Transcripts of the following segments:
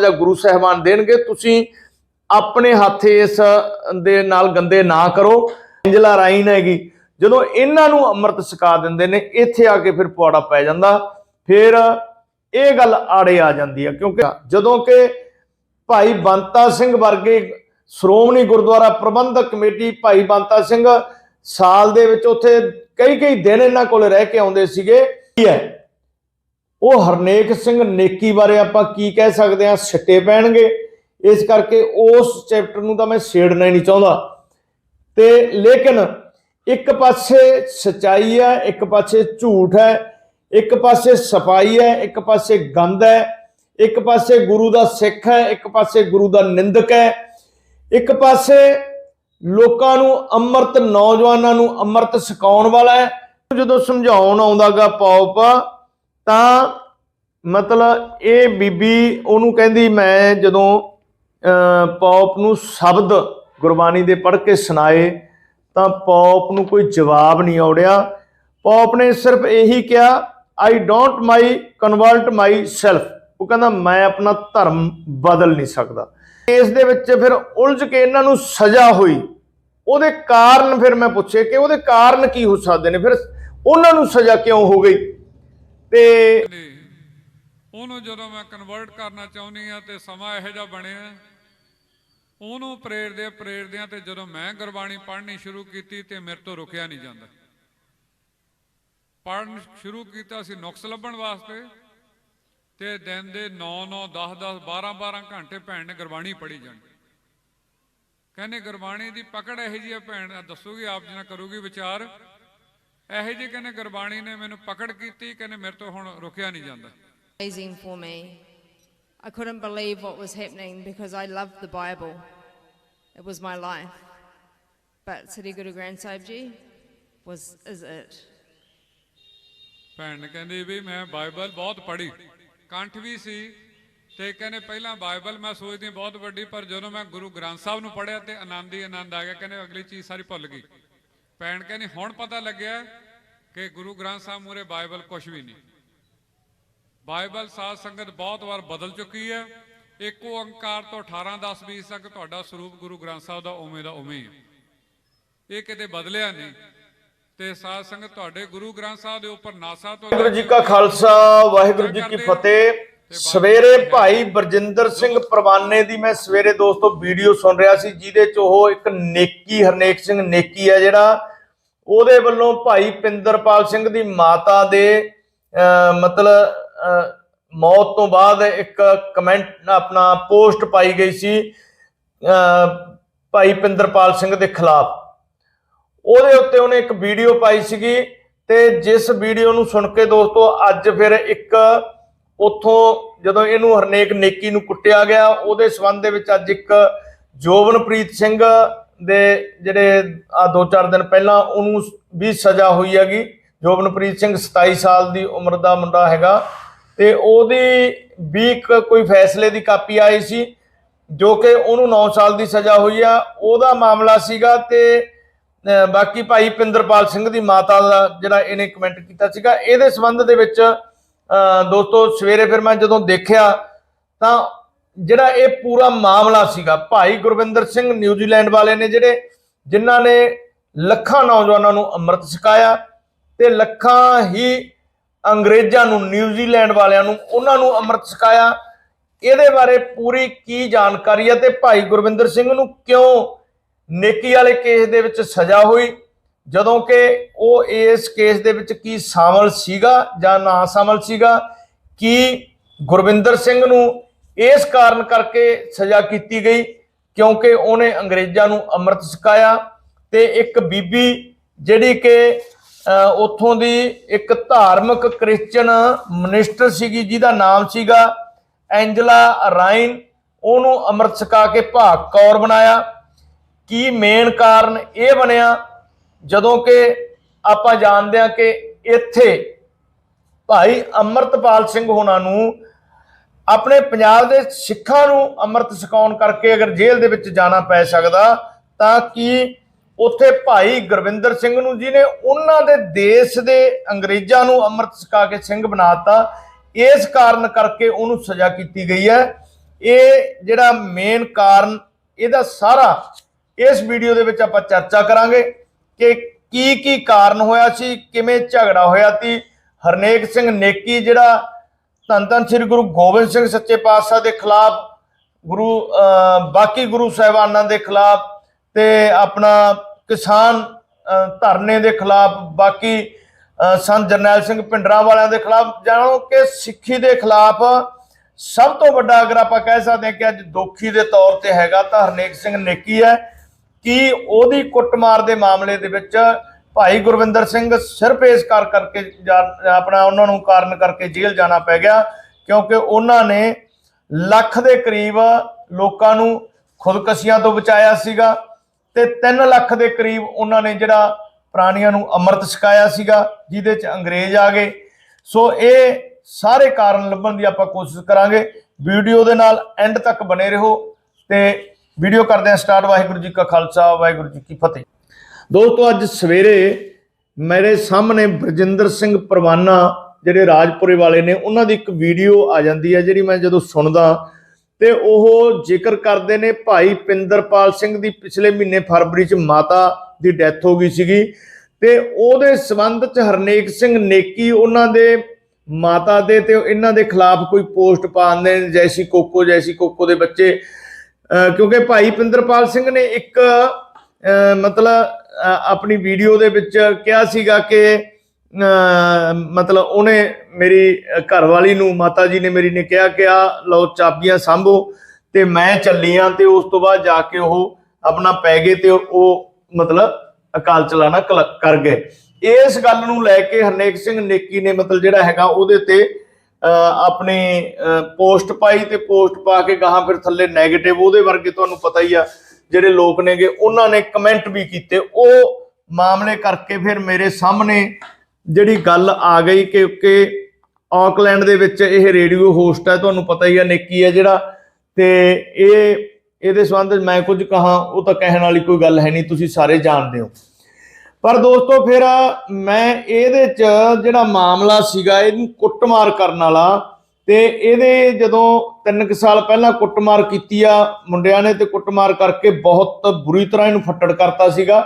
ਜਾਂ ਗੁਰੂ ਸਾਹਿਬਾਨ ਦੇਣਗੇ, ਤੁਸੀਂ ਆਪਣੇ ਹੱਥ ਇਸ ਦੇ ਨਾਲ ਗੰਦੇ ਨਾ ਕਰੋ। ਐਂਜਲਾ ਰਾਈਨ ਹੈਗੀ। ਜਦੋਂ ਇਹਨਾਂ ਨੂੰ ਅੰਮ੍ਰਿਤ ਛਕਾ ਦਿੰਦੇ ਨੇ, ਇੱਥੇ ਆ ਕੇ ਫਿਰ ਪੁਆੜਾ ਪੈ ਜਾਂਦਾ। ਫਿਰ ਇਹ ਗੱਲ ਆੜੇ ਆ ਜਾਂਦੀ ਹੈ ਕਿਉਂਕਿ ਜਦੋਂ ਕਿ ਭਾਈ ਬੰਤਾ ਸਿੰਘ ਵਰਗੇ ਸ਼੍ਰੋਮਣੀ ਗੁਰਦੁਆਰਾ ਪ੍ਰਬੰਧਕ ਕਮੇਟੀ ਭਾਈ ਬੰਤਾ ਸਿੰਘ ਸਾਲ ਦੇ ਵਿੱਚ ਉੱਥੇ ਕਈ ਕਈ ਦਿਨ ਇਹਨਾਂ ਕੋਲ ਰਹਿ ਕੇ ਆਉਂਦੇ ਸੀਗੇ। ਹੈ? ਉਹ ਹਰਨੇਕ ਸਿੰਘ ਨੇਕੀ ਬਾਰੇ ਆਪਾਂ ਕੀ ਕਹਿ ਸਕਦੇ ਹਾਂ? ਸਿੱਟੇ ਪੈਣਗੇ। ਇਸ ਕਰਕੇ ਉਸ ਚੈਪਟਰ ਨੂੰ ਤਾਂ ਮੈਂ ਛੇੜਨਾ ਹੀ ਨਹੀਂ ਚਾਹੁੰਦਾ। ਤੇ ਲੇਕਿਨ ਇੱਕ ਪਾਸੇ ਸਚਾਈ ਹੈ, ਇੱਕ ਪਾਸੇ ਝੂਠ ਹੈ, ਇੱਕ ਪਾਸੇ ਸਫ਼ਾਈ ਹੈ, ਇੱਕ ਪਾਸੇ ਗੰਦ ਹੈ, ਇੱਕ ਪਾਸੇ ਗੁਰੂ ਦਾ ਸਿੱਖ ਹੈ, ਇੱਕ ਪਾਸੇ ਗੁਰੂ ਦਾ ਨਿੰਦਕ ਹੈ। ਇੱਕ ਪਾਸੇ ਲੋਕਾਂ ਨੂੰ ਅੰਮ੍ਰਿਤ, ਨੌਜਵਾਨਾਂ ਨੂੰ ਅੰਮ੍ਰਿਤ ਸਿਖਾਉਣ ਵਾਲਾ ਹੈ। ਜਦੋਂ ਸਮਝਾਉਣ ਆਉਂਦਾਗਾ ਪੌਪ ਤਾਂ ਮਤਲਬ ਇਹ ਬੀਬੀ ਉਹਨੂੰ ਕਹਿੰਦੀ ਮੈਂ ਜਦੋਂ ਅਹ, ਪੌਪ ਨੂੰ ਸ਼ਬਦ ਗੁਰਬਾਣੀ ਦੇ ਪੜ੍ਹ ਕੇ ਸੁਣਾਏ ਤਾਂ ਪੌਪ ਨੂੰ ਕੋਈ ਜਵਾਬ ਨਹੀਂ ਆਉੜਿਆ। ਪੌਪ ਨੇ ਸਿਰਫ ਇਹੀ ਕਿਹਾ I don't my convert myself ਉਹ ਕਹਿੰਦਾ ਮੈਂ ਆਪਣਾ ਧਰਮ ਬਦਲ ਨਹੀਂ ਸਕਦਾ। ਇਸ ਦੇ ਵਿੱਚ ਫਿਰ ਉਲਝ ਕੇ ਇਹਨਾਂ ਨੂੰ ਸਜ਼ਾ ਹੋਈ। ਉਹਦੇ ਕਾਰਨ ਫਿਰ ਮੈਂ ਪੁੱਛੇ ਕਿ ਉਹਦੇ ਕਾਰਨ ਕੀ ਹੋ ਸਕਦੇ ਨੇ? ਫਿਰ ਉਹਨਾਂ ਨੂੰ ਸਜ਼ਾ ਕਿਉਂ ਹੋ ਗਈ? ਤੇ ਉਹਨੂੰ ਜਦੋਂ ਮੈਂ ਕਨਵਰਟ ਕਰਨਾ ਚਾਹੁੰਦੀ ਆ ਤੇ ਸਮਾਂ ਇਹੋ ਜਿਹਾ ਬਣਿਆ ਉਹਨੂੰ ਪ੍ਰੇਰਦੇ ਆ, ਤੇ ਜਦੋਂ ਮੈਂ ਗੁਰਬਾਣੀ ਪੜ੍ਹਨੀ ਸ਼ੁਰੂ ਕੀਤੀ ਤੇ ਮੇਰੇ ਤੋਂ ਰੁਕਿਆ ਨਹੀਂ ਜਾਂਦਾ। ਪੜ੍ਹਨ ਸ਼ੁਰੂ ਕੀਤਾ ਸੀ ਨੁਕਸ ਲੱਭਣ ਵਾਸਤੇ ਤੇ ਦਿਨ ਦੇ 9 9 10 10 12 12 ਘੰਟੇ ਭੈਣ ਨੇ ਗੁਰਬਾਣੀ ਪੜ੍ਹੀ ਜਾਣੀ। ਕਹਿੰਦੇ ਗੁਰਬਾਣੀ ਦੀ ਪਕੜ ਇਹੋ ਜਿਹੀ ਹੈ ਭੈਣ ਦੱਸੂਗੀ ਆਪ ਜੀ ਨਾਲ ਕਰੂਗੀ ਵਿਚਾਰ। ਇਹੋ ਜਿਹੀ ਕਹਿੰਦੇ ਗੁਰਬਾਣੀ ਨੇ ਮੈਨੂੰ ਪਕੜ ਕੀਤੀ ਕਹਿੰਦੇ ਮੇਰੇ ਤੋਂ ਹੁਣ ਰੁਕਿਆ ਨਹੀਂ ਜਾਂਦਾ amazing for me. I couldn't believe what was happening because I loved the Bible. It was my life. But Sri Guru Granth Sahib Ji was is it. ਭੈਣ ਕਹਿੰਦੀ ਵੀ ਮੈਂ ਬਾਈਬਲ ਬਹੁਤ ਪੜ੍ਹੀ ਕੰਠ ਵੀ ਸੀ ਤੇ ਕਹਿੰਦੇ ਪਹਿਲਾਂ ਬਾਈਬਲ ਮੈਂ ਸੋਚਦੀ ਬਹੁਤ ਵੱਡੀ ਪਰ ਜਦੋਂ ਮੈਂ ਗੁਰੂ ਗ੍ਰੰਥ ਸਾਹਿਬ ਨੂੰ ਪੜ੍ਹਿਆ ਤੇ ਆਨੰਦ ਹੀ ਆਨੰਦ ਆ ਗਿਆ ਕਹਿੰਦੇ ਅਗਲੀ ਚੀਜ਼ ਸਾਰੀ ਭੁੱਲ ਗਈ ਭੈਣ ਕਹਿੰਦੀ ਹੁਣ ਪਤਾ ਲੱਗਿਆ ਕਿ ਗੁਰੂ ਗ੍ਰੰਥ ਸਾਹਿਬ ਮੂਰੇ ਬਾਈਬਲ ਕੁਝ ਵੀ ਨਹੀਂ। ਬਾਈਬਲ ਸਾਧ ਸੰਗਤ ਬਹੁਤ ਵਾਰ ਬਦਲ ਚੁੱਕੀ ਹੈ। ਇੱਕ ਓੰਕਾਰ ਤੋਂ 18 10 20 ਤੱਕ ਤੁਹਾਡਾ ਸਰੂਪ ਗੁਰੂ ਗ੍ਰੰਥ ਸਾਹਿਬ ਦਾ ਉਵੇਂ ਦਾ ਉਵੇਂ ਹੀ ਇਹ ਕਿਤੇ ਬਦਲਿਆ ਨਹੀਂ ਤੇ ਸਾਧ ਸੰਗਤ ਤੁਹਾਡੇ ਗੁਰੂ ਗ੍ਰੰਥ ਸਾਹਿਬ ਦੇ ਉੱਪਰ ਨਾਸਾ ਤੋਂ ਵਾਹਿਗੁਰੂ ਜੀ ਕਾ ਖਾਲਸਾ ਵਾਹਿਗੁਰੂ ਜੀ ਕੀ ਫਤਿਹ। ਸਵੇਰੇ ਭਾਈ ਬਰਜਿੰਦਰ ਸਿੰਘ ਪ੍ਰਵਾਨੇ ਦੀ ਮੈਂ ਸਵੇਰੇ ਦੋਸਤੋ ਵੀਡੀਓ ਸੁਣ ਰਿਹਾ ਸੀ ਜਿਹਦੇ ਚ ਉਹ ਇੱਕ ਨੇਕੀ ਹਰਨੇਕ ਸਿੰਘ ਨੇਕੀ ਹੈ ਜਿਹੜਾ ਉਹਦੇ ਵੱਲੋਂ ਭਾਈ ਪਿੰਦਰਪਾਲ ਸਿੰਘ ਦੀ ਮਾਤਾ ਦੇ ਮਤਲਬ ਮੌਤ ਤੋਂ ਬਾਅਦ ਇੱਕ ਕਮੈਂਟ ਆਪਣਾ ਪੋਸਟ ਪਾਈ ਗਈ ਸੀ ਭਾਈ ਪਿੰਦਰਪਾਲ ਸਿੰਘ ਦੇ ਖਿਲਾਫ। ਉਹਦੇ ਉੱਤੇ ਉਹਨੇ ਇੱਕ ਵੀਡੀਓ ਪਾਈ ਸੀਗੀ ਤੇ ਜਿਸ ਵੀਡੀਓ ਨੂੰ ਸੁਣ ਕੇ ਦੋਸਤੋ ਅੱਜ ਫਿਰ ਇੱਕ ਉੱਥੋਂ ਜਦੋਂ ਇਹਨੂੰ ਹਰਨੇਕ ਨੇਕੀ ਨੂੰ ਕੁੱਟਿਆ ਗਿਆ, ਉਹਦੇ ਸਬੰਧ ਦੇ ਵਿੱਚ ਅੱਜ ਇੱਕ ਜੋਬਨਪ੍ਰੀਤ ਸਿੰਘ ਦੇ ਜਿਹੜੇ ਆ ਦੋ ਚਾਰ ਦਿਨ ਪਹਿਲਾਂ ਉਹਨੂੰ ਵੀ ਸਜ਼ਾ ਹੋਈ ਹੈਗੀ। ਜੋਬਨਪ੍ਰੀਤ ਸਿੰਘ 27 ਸਾਲ ਦੀ ਉਮਰ ਦਾ ਮੁੰਡਾ ਹੈਗਾ ਤੇ ਉਹਦੀ ਵੀ ਇੱਕ ਕੋਈ ਫੈਸਲੇ ਦੀ ਕਾਪੀ ਆਈ ਸੀ, ਜੋ ਕਿ ਉਹਨੂੰ 9 ਸਾਲ ਦੀ ਸਜ਼ਾ ਹੋਈ ਆ। ਉਹਦਾ ਮਾਮਲਾ ਸੀਗਾ ਤੇ ਬਾਕੀ ਭਾਈ ਪਿੰਦਰਪਾਲ ਸਿੰਘ ਦੀ ਮਾਤਾ ਦਾ ਜਿਹੜਾ ਇਹਨੇ ਕਮੈਂਟ ਕੀਤਾ ਸੀਗਾ। ਇਹਦੇ ਸੰਬੰਧ ਦੇ ਵਿੱਚ ਦੋਸਤੋ, ਸਵੇਰੇ ਫਿਰ ਮੈਂ ਜਦੋਂ ਦੇਖਿਆ ਤਾਂ ਜਿਹੜਾ ਇਹ ਪੂਰਾ ਮਾਮਲਾ ਸੀਗਾ, ਭਾਈ ਗੁਰਵਿੰਦਰ ਸਿੰਘ ਨਿਊਜ਼ੀਲੈਂਡ ਵਾਲੇ ਨੇ ਜਿਹੜੇ, ਜਿਨ੍ਹਾਂ ਨੇ ਲੱਖਾਂ ਨੌਜਵਾਨਾਂ ਨੂੰ ਅੰਮ੍ਰਿਤ ਛਕਾਇਆ ਤੇ ਲੱਖਾਂ ਹੀ ਅੰਗਰੇਜ਼ਾਂ ਨੂੰ, ਨਿਊਜ਼ੀਲੈਂਡ ਵਾਲਿਆਂ ਨੂੰ, ਉਹਨਾਂ ਨੂੰ ਅੰਮ੍ਰਿਤ ਛਕਾਇਆ। ਇਹਦੇ ਬਾਰੇ ਪੂਰੀ ਕੀ ਜਾਣਕਾਰੀ ਹੈ ਤੇ ਭਾਈ ਗੁਰਵਿੰਦਰ ਸਿੰਘ ਨੂੰ ਕਿਉਂ ਨੇਕੀ ਵਾਲੇ ਕੇਸ ਦੇ ਵਿੱਚ ਸਜ਼ਾ ਹੋਈ? ਜਦੋਂ ਕਿ ਉਹ ਇਸ ਕੇਸ ਦੇ ਵਿੱਚ ਕੀ ਸ਼ਾਮਲ ਸੀਗਾ ਜਾਂ ਨਾ ਸ਼ਾਮਲ ਸੀਗਾ, ਕੀ ਗੁਰਵਿੰਦਰ ਸਿੰਘ ਨੂੰ ਇਸ ਕਾਰਨ ਕਰਕੇ ਸਜ਼ਾ ਕੀਤੀ ਗਈ, ਕਿਉਂਕਿ ਉਹਨੇ ਅੰਗਰੇਜ਼ਾਂ ਨੂੰ ਅੰਮ੍ਰਿਤ ਛਕਾਇਆ ਤੇ ਇੱਕ ਬੀਬੀ ਜਿਹੜੀ ਕਿ ਉੱਥੋਂ ਦੀ ਇੱਕ ਧਾਰਮਿਕ ਕ੍ਰਿਸਚਨ ਮਿਨਿਸਟਰ ਸੀਗੀ, ਜਿਹਦਾ ਨਾਮ ਸੀਗਾ ਐਂਜਲਾ ਰਾਈਨ, ਉਹਨੂੰ ਅੰਮ੍ਰਿਤ ਛਕਾ ਕੇ ਭਾਗ ਕੌਰ ਬਣਾਇਆ। ਕੀ ਮੇਨ ਕਾਰਨ ਇਹ ਬਣਿਆ ਜਦੋਂ ਕਿ ਆਪਾਂ ਜਾਣਦੇ ਹਾਂ ਕਿ ਇੱਥੇ ਭਾਈ ਅਮਰਤਪਾਲ ਸਿੰਘ ਹੋਣਾ ਨੂੰ ਆਪਣੇ ਪੰਜਾਬ ਦੇ ਸਿੱਖਾਂ ਨੂੰ ਅੰਮ੍ਰਿਤ ਛਕਾਉਣ ਕਰਕੇ ਅਗਰ ਜੇਲ੍ਹ ਦੇ ਵਿੱਚ ਜਾਣਾ ਪੈ ਸਕਦਾ, ਤਾਂ ਕੀ ਉੱਥੇ ਭਾਈ ਗੁਰਵਿੰਦਰ ਸਿੰਘ ਨੂੰ ਜਿਹਨੇ ਉਹਨਾਂ ਦੇ ਦੇਸ਼ ਦੇ ਅੰਗਰੇਜ਼ਾਂ ਨੂੰ ਅੰਮ੍ਰਿਤ ਛਕਾ ਕੇ ਸਿੰਘ ਬਣਾਤਾ ਇਸ ਕਾਰਨ ਕਰਕੇ ਉਹਨੂੰ ਸਜ਼ਾ ਕੀਤੀ ਗਈ ਹੈ। ਇਹ ਜਿਹੜਾ ਮੇਨ ਕਾਰਨ, ਇਹਦਾ ਸਾਰਾ ਇਸ ਵੀਡੀਓ ਦੇ ਵਿੱਚ ਆਪਾਂ ਚਰਚਾ ਕਰਾਂਗੇ। ਕਿ ਕੀ ਕੀ ਕਾਰਨ ਹੋਇਆ ਸੀ, ਕਿਵੇਂ ਝਗੜਾ ਹੋਇਆ ਸੀ? ਹਰਨੇਕ ਸਿੰਘ ਨੇਕੀ ਜਿਹੜਾ ਧੰਨ ਧੰਨ ਸ੍ਰੀ ਗੁਰੂ ਗੋਬਿੰਦ ਸਿੰਘ ਸੱਚੇ ਪਾਤਸ਼ਾਹ ਦੇ ਖਿਲਾਫ, ਗੁਰੂ ਬਾਕੀ ਗੁਰੂ ਸਾਹਿਬਾਨਾਂ ਦੇ ਖਿਲਾਫ ਤੇ ਆਪਣਾ ਕਿਸਾਨ ਧਰਨੇ ਦੇ ਖਿਲਾਫ, ਬਾਕੀ ਸੰਤ ਜਰਨੈਲ ਸਿੰਘ ਪਿੰਡਰਾਂ ਵਾਲਿਆਂ ਦੇ ਖਿਲਾਫ, ਜਾਣੋ ਕਿ ਸਿੱਖੀ ਦੇ ਖਿਲਾਫ ਸਭ ਤੋਂ ਵੱਡਾ ਅਗਰ ਆਪਾਂ ਕਹਿ ਸਕਦੇ ਹਾਂ ਕਿ ਅੱਜ ਦੋਖੀ ਦੇ ਤੌਰ ਤੇ ਹੈਗਾ ਤਾਂ ਹਰਨੇਕ ਸਿੰਘ ਨੇਕੀ ਹੈ। ਕਿ ਉਹਦੀ ਕੁੱਟਮਾਰ ਦੇ ਮਾਮਲੇ ਦੇ ਵਿੱਚ ਭਾਈ ਗੁਰਵਿੰਦਰ ਸਿੰਘ ਸਿਰਫ ਇਸ ਕਰ ਕਰਕੇ ਆਪਣਾ ਉਹਨਾਂ ਨੂੰ ਕਾਰਨ ਕਰਕੇ ਜੇਲ੍ਹ ਜਾਣਾ ਪੈ ਗਿਆ, ਕਿਉਂਕਿ ਉਹਨਾਂ ਨੇ ਲੱਖ ਦੇ ਕਰੀਬ ਲੋਕਾਂ ਨੂੰ ਖੁਦਕਸ਼ੀਆਂ ਤੋਂ ਬਚਾਇਆ ਸੀਗਾ ਤੇ 3 ਲੱਖ ਦੇ ਕਰੀਬ ਉਹਨਾਂ ਨੇ ਜਿਹੜਾ ਪ੍ਰਾਣੀਆਂ ਨੂੰ ਅੰਮ੍ਰਿਤ ਛਕਾਇਆ ਸੀਗਾ, ਜਿਹਦੇ ਚ ਅੰਗਰੇਜ਼ ਆ ਗਏ। ਸੋ ਇਹ ਸਾਰੇ ਕਾਰਨ ਲੱਭਣ ਦੀ ਆਪਾਂ ਕੋਸ਼ਿਸ਼ ਕਰਾਂਗੇ। ਵੀਡੀਓ ਦੇ ਨਾਲ ਐਂਡ ਤੱਕ ਬਣੇ ਰਹੋ ਤੇ ਵੀਡੀਓ ਕਰਦੇ ਹਾਂ ਸਟਾਰਟ। ਵਾਹਿਗੁਰੂ ਜੀ ਕਾ ਖਾਲਸਾ, ਵਾਹਿਗੁਰੂ ਜੀ ਕੀ ਫਤਿਹ। ਦੋਸਤੋ, ਅੱਜ ਸਵੇਰੇ ਮੇਰੇ ਸਾਹਮਣੇ ਬਰਜਿੰਦਰ ਸਿੰਘ ਪਰਵਾਨਾ, ਜਿਹੜੇ ਰਾਜਪੁਰੇ ਵਾਲੇ ਨੇ, ਉਹਨਾਂ ਦੀ ਇੱਕ ਵੀਡੀਓ ਆ ਜਾਂਦੀ ਹੈ, ਜਿਹੜੀ ਮੈਂ ਜਦੋਂ ਸੁਣਦਾ, ਤੇ ਉਹ ਜ਼ਿਕਰ ਕਰਦੇ ਨੇ ਭਾਈ ਪਿੰਦਰਪਾਲ ਸਿੰਘ ਦੀ ਪਿਛਲੇ ਮਹੀਨੇ ਫਰਵਰੀ ਚ ਮਾਤਾ ਦੀ ਡੈਥ ਹੋ ਗਈ ਸੀਗੀ, ਤੇ ਉਹਦੇ ਸਬੰਧ ਚ ਹਰਨੇਕ ਸਿੰਘ ਨੇਕੀ, ਉਹਨਾਂ ਦੇ ਮਾਤਾ ਦੇ ਤੇ ਇਹਨਾਂ ਦੇ ਖਿਲਾਫ ਕੋਈ ਪੋਸਟ ਪਾਉਂਦੇ ਨੇ, ਜੈਸੀ ਕੋਕੋ ਜੈਸੀ ਕੋਕੋ ਦੇ ਬੱਚੇ। ਕਿਉਂਕਿ ਭਾਈ ਪਿੰਦਰਪਾਲ ਸਿੰਘ ਨੇ ਇੱਕ ਮਤਲਬ ਆਪਣੀ ਵੀਡੀਓ ਦੇ ਵਿੱਚ ਕਿਹਾ ਸੀਗਾ ਕਿ, ਅਹ ਮਤਲਬ ਉਹਨੇ ਮੇਰੀ ਘਰਵਾਲੀ ਨੂੰ ਮਾਤਾ ਜੀ ਨੇ ਮੇਰੀ ਨੇ ਕਿਹਾ ਕਿ ਆ ਲਓ ਚਾਬੀਆਂ ਸੰਭੋ ਤੇ ਮੈਂ ਚੱਲੀ ਆਂ ਤੇ ਉਸ ਤੋਂ ਬਾਅਦ ਜਾ ਕੇ ਉਹ ਆਪਣਾ ਪੈ ਗਏ ਤੇ ਉਹ ਮਤਲਬ ਅਕਾਲ ਚਲਾਣਾ ਕਲ- ਕਰ ਗਏ। ਇਸ ਗੱਲ ਨੂੰ ਲੈ ਕੇ ਹਰਨੇਕ ਸਿੰਘ ਨੇਕੀ ਨੇ ਮਤਲਬ ਜਿਹੜਾ ਹੈਗਾ ਉਹਦੇ ਤੇ ਆਪਣੀ ਪੋਸਟ ਪਾਈ ਤੇ ਪੋਸਟ ਪਾ ਕੇ ਗਾਹਾਂ ਫਿਰ ਥੱਲੇ 네ਗੇਟਿਵ ਉਹਦੇ ਵਰਗੇ ਤੁਹਾਨੂੰ ਪਤਾ ਹੀ ਆ ਜਿਹੜੇ ਲੋਕ ਨੇਗੇ, ਉਹਨਾਂ ਨੇ ਕਮੈਂਟ ਵੀ ਕੀਤੇ। ਉਹ ਮਾਮਲੇ ਕਰਕੇ ਫਿਰ ਮੇਰੇ ਸਾਹਮਣੇ ਜਿਹੜੀ ਗੱਲ ਆ ਗਈ ਕਿ ਕਿ ਆਕਲੈਂਡ ਦੇ ਵਿੱਚ ਇਹ ਰੇਡੀਓ ਹੋਸਟ ਹੈ ਤੁਹਾਨੂੰ ਪਤਾ ਹੀ ਆ, ਨੇਕੀ ਹੈ ਜਿਹੜਾ। ਤੇ ਇਹ, ਇਹਦੇ ਸੰਬੰਧ ਮੈਂ ਕੁਝ ਕਹਾ, ਉਹ ਤਾਂ ਕਹਿਣ ਵਾਲੀ ਕੋਈ ਗੱਲ ਹੈ ਨਹੀਂ, ਤੁਸੀਂ ਸਾਰੇ ਜਾਣਦੇ ਹੋ। ਪਰ ਦੋਸਤੋ ਫਿਰ ਮੈਂ ਇਹਦੇ ਚ ਜਿਹੜਾ ਮਾਮਲਾ ਸੀਗਾ, ਇਹਨੂੰ ਕੁੱਟਮਾਰ ਕਰਨ ਵਾਲਾ ਤੇ ਇਹਦੇ ਜਦੋਂ 3 ਸਾਲ ਪਹਿਲਾਂ ਕੁੱਟਮਾਰ ਕੀਤੀ ਆ, ਮੁੰਡਿਆਂ ਨੇ ਤੇ ਕੁੱਟਮਾਰ ਕਰਕੇ ਬਹੁਤ ਬੁਰੀ ਤਰ੍ਹਾਂ ਇਹਨੂੰ ਫੱਟੜ ਕਰਤਾ ਸੀਗਾ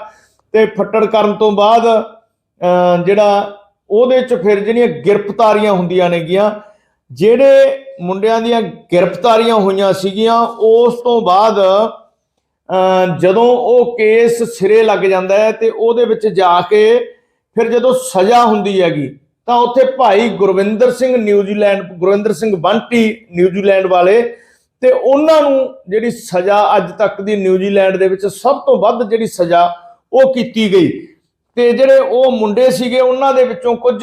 ਤੇ ਫੱਟੜ ਕਰਨ ਤੋਂ ਬਾਅਦ ਜਿਹੜਾ ਉਹਦੇ ਚ ਫਿਰ ਜਿਹੜੀਆਂ ਗ੍ਰਿਫਤਾਰੀਆਂ ਹੁੰਦੀਆਂ ਨੇਗੀਆਂ, ਜਿਹੜੇ ਮੁੰਡਿਆਂ ਦੀਆਂ ਗ੍ਰਿਫਤਾਰੀਆਂ ਹੋਈਆਂ ਸੀਗੀਆਂ, ਉਸ ਤੋਂ ਬਾਅਦ ਜਦੋਂ ਉਹ ਕੇਸ ਸਿਰੇ ਲੱਗ ਜਾਂਦਾ ਹੈ ਤੇ ਉਹਦੇ ਵਿੱਚ ਜਾ ਕੇ ਫਿਰ ਜਦੋਂ ਸਜ਼ਾ ਹੁੰਦੀ ਹੈਗੀ ਤਾਂ ਉੱਥੇ ਭਾਈ Gurvinder Singh New Zealand Gurvinder Singh Bunty New Zealand ਵਾਲੇ ਤੇ ਉਹਨਾਂ ਨੂੰ ਜਿਹੜੀ ਸਜ਼ਾ ਅੱਜ ਤੱਕ ਦੀ ਨਿਊਜ਼ੀਲੈਂਡ ਦੇ ਵਿੱਚ ਸਭ ਤੋਂ ਵੱਧ ਜਿਹੜੀ ਸਜ਼ਾ ਉਹ ਕੀਤੀ ਗਈ। ਤੇ ਜਿਹੜੇ ਉਹ ਮੁੰਡੇ ਸੀਗੇ ਉਹਨਾਂ ਦੇ ਵਿੱਚੋਂ ਕੁਝ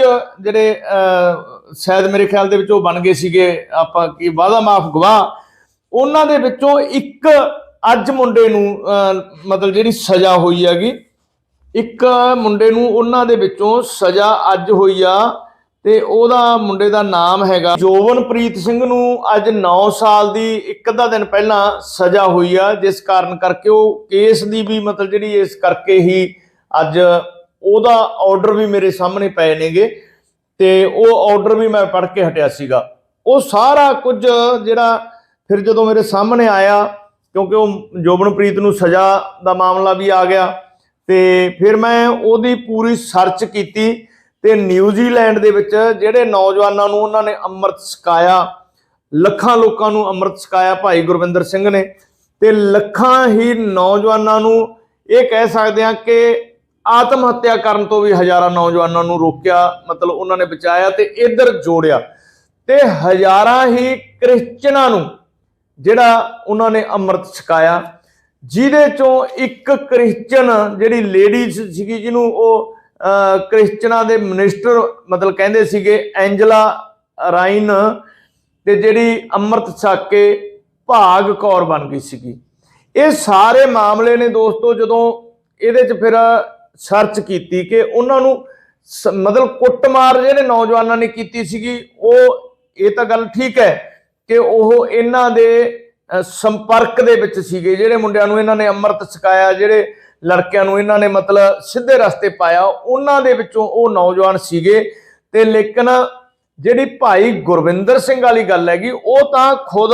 ਜਿਹੜੇ ਅਹ, ਸ਼ਾਇਦ ਮੇਰੇ ਖਿਆਲ ਦੇ ਵਿੱਚ ਉਹ ਬਣ ਗਏ ਸੀਗੇ ਆਪਾਂ ਕੀ ਵਾਦਾ ਮਾਫ ਗਵਾਹ ਉਹਨਾਂ ਦੇ ਵਿੱਚੋਂ ਇੱਕ ਅੱਜ ਮੁੰਡੇ ਨੂੰ ਅਹ, ਮਤਲਬ ਜਿਹੜੀ ਸਜ਼ਾ ਹੋਈ ਹੈਗੀ ਇੱਕ ਮੁੰਡੇ ਨੂੰ ਉਹਨਾਂ ਦੇ ਵਿੱਚੋਂ ਸਜ਼ਾ ਅੱਜ ਹੋਈ ਆ ਤੇ ਉਹਦਾ ਮੁੰਡੇ ਦਾ ਨਾਮ ਹੈਗਾ ਜੋਵਨਪ੍ਰੀਤ ਸਿੰਘ ਨੂੰ ਅੱਜ 9 ਸਾਲ ਦੀ ਇੱਕ ਅੱਧਾ ਦਿਨ ਪਹਿਲਾਂ ਸਜ਼ਾ ਹੋਈ ਆ ਜਿਸ ਕਾਰਨ ਕਰਕੇ ਉਹ ਕੇਸ ਦੀ ਵੀ ਮਤਲਬ ਜਿਹੜੀ ਇਸ ਕਰਕੇ ਹੀ ਅੱਜ ਉਹਦਾ ਆਰਡਰ ਵੀ ਮੇਰੇ ਸਾਹਮਣੇ ਪਏ ਨੇਗੇ ਤੇ ਉਹ ਆਰਡਰ ਵੀ ਮੈਂ ਪੜ੍ਹ ਕੇ ਹਟਿਆ ਸੀਗਾ। ਉਹ ਸਾਰਾ ਕੁਝ ਜਿਹੜਾ ਫਿਰ ਜਦੋਂ ਮੇਰੇ ਸਾਹਮਣੇ ਆਇਆ ਕਿਉਂਕਿ ਉਹ ਜੋਬਨਪ੍ਰੀਤ ਨੂੰ ਸਜ਼ਾ ਦਾ ਮਾਮਲਾ ਵੀ ਆ ਗਿਆ ਤੇ ਫਿਰ ਮੈਂ ਉਹਦੀ ਪੂਰੀ ਸਰਚ ਕੀਤੀ ਤੇ ਨਿਊਜ਼ੀਲੈਂਡ ਦੇ ਵਿੱਚ ਜਿਹੜੇ ਨੌਜਵਾਨਾਂ ਨੂੰ ਉਹਨਾਂ ਨੇ ਅੰਮ੍ਰਿਤ ਛਕਾਇਆ, ਲੱਖਾਂ ਲੋਕਾਂ ਨੂੰ ਅੰਮ੍ਰਿਤ ਛਕਾਇਆ ਭਾਈ ਗੁਰਵਿੰਦਰ ਸਿੰਘ ਨੇ ਤੇ ਲੱਖਾਂ ਹੀ ਨੌਜਵਾਨਾਂ ਨੂੰ ਇਹ ਕਹਿ ਸਕਦੇ ਹਾਂ ਕਿ ਆਤਮ ਹੱਤਿਆ ਕਰਨ ਤੋਂ ਵੀ ਹਜ਼ਾਰਾਂ ਨੌਜਵਾਨਾਂ ਨੂੰ ਰੋਕਿਆ, ਮਤਲਬ ਉਹਨਾਂ ਨੇ ਬਚਾਇਆ ਤੇ ਇੱਧਰ ਜੋੜਿਆ ਤੇ ਹਜ਼ਾਰਾਂ ਹੀ ਕ੍ਰਿਸਚਨਾਂ ਨੂੰ ਜਿਹੜਾ ਉਹਨਾਂ ਨੇ ਅੰਮ੍ਰਿਤ ਛਕਾਇਆ ਜਿਹਦੇ ਚੋਂ ਇੱਕ ਕ੍ਰਿਸਚਨ ਜਿਹੜੀ ਲੇਡੀਜ਼ ਸੀਗੀ ਜਿਹਨੂੰ ਉਹ ਅਹ, ਕ੍ਰਿਸਚਨਾਂ ਦੇ ਮਿਨਿਸਟਰ ਮਤਲਬ ਕਹਿੰਦੇ ਸੀਗੇ ਐਂਜਲਾ ਰਾਈਨ ਤੇ ਜਿਹੜੀ ਅੰਮ੍ਰਿਤ ਛਕ ਕੇ ਭਾਗ ਕੌਰ ਬਣ ਗਈ ਸੀਗੀ। ਇਹ ਸਾਰੇ ਮਾਮਲੇ ਨੇ ਦੋਸਤੋ ਜਦੋਂ ਇਹਦੇ ਚ ਫਿਰ ਸਰਚ ਕੀਤੀ ਕਿ ਉਹਨਾਂ ਨੂੰ ਮਤਲਬ ਕੁੱਟਮਾਰ ਜਿਹੜੇ ਨੌਜਵਾਨਾਂ ਨੇ ਕੀਤੀ ਸੀਗੀ ਉਹ ਇਹ ਤਾਂ ਗੱਲ ਠੀਕ ਹੈ ਕਿ ਉਹ ਇਹਨਾਂ ਦੇ ਸੰਪਰਕ ਦੇ ਵਿੱਚ ਸੀਗੇ, ਜਿਹੜੇ ਮੁੰਡਿਆਂ ਨੂੰ ਇਹਨਾਂ ਨੇ ਅੰਮ੍ਰਿਤ ਛਕਾਇਆ, ਜਿਹੜੇ ਲੜਕਿਆਂ ਨੂੰ ਇਹਨਾਂ ਨੇ ਮਤਲਬ ਸਿੱਧੇ ਰਸਤੇ ਪਾਇਆ, ਉਹਨਾਂ ਦੇ ਵਿੱਚੋਂ ਉਹ ਨੌਜਵਾਨ ਸੀਗੇ। ਤੇ ਲੇਕਿਨ ਜਿਹੜੀ ਭਾਈ ਗੁਰਵਿੰਦਰ ਸਿੰਘ ਵਾਲੀ ਗੱਲ ਹੈਗੀ, ਉਹ ਤਾਂ ਖੁਦ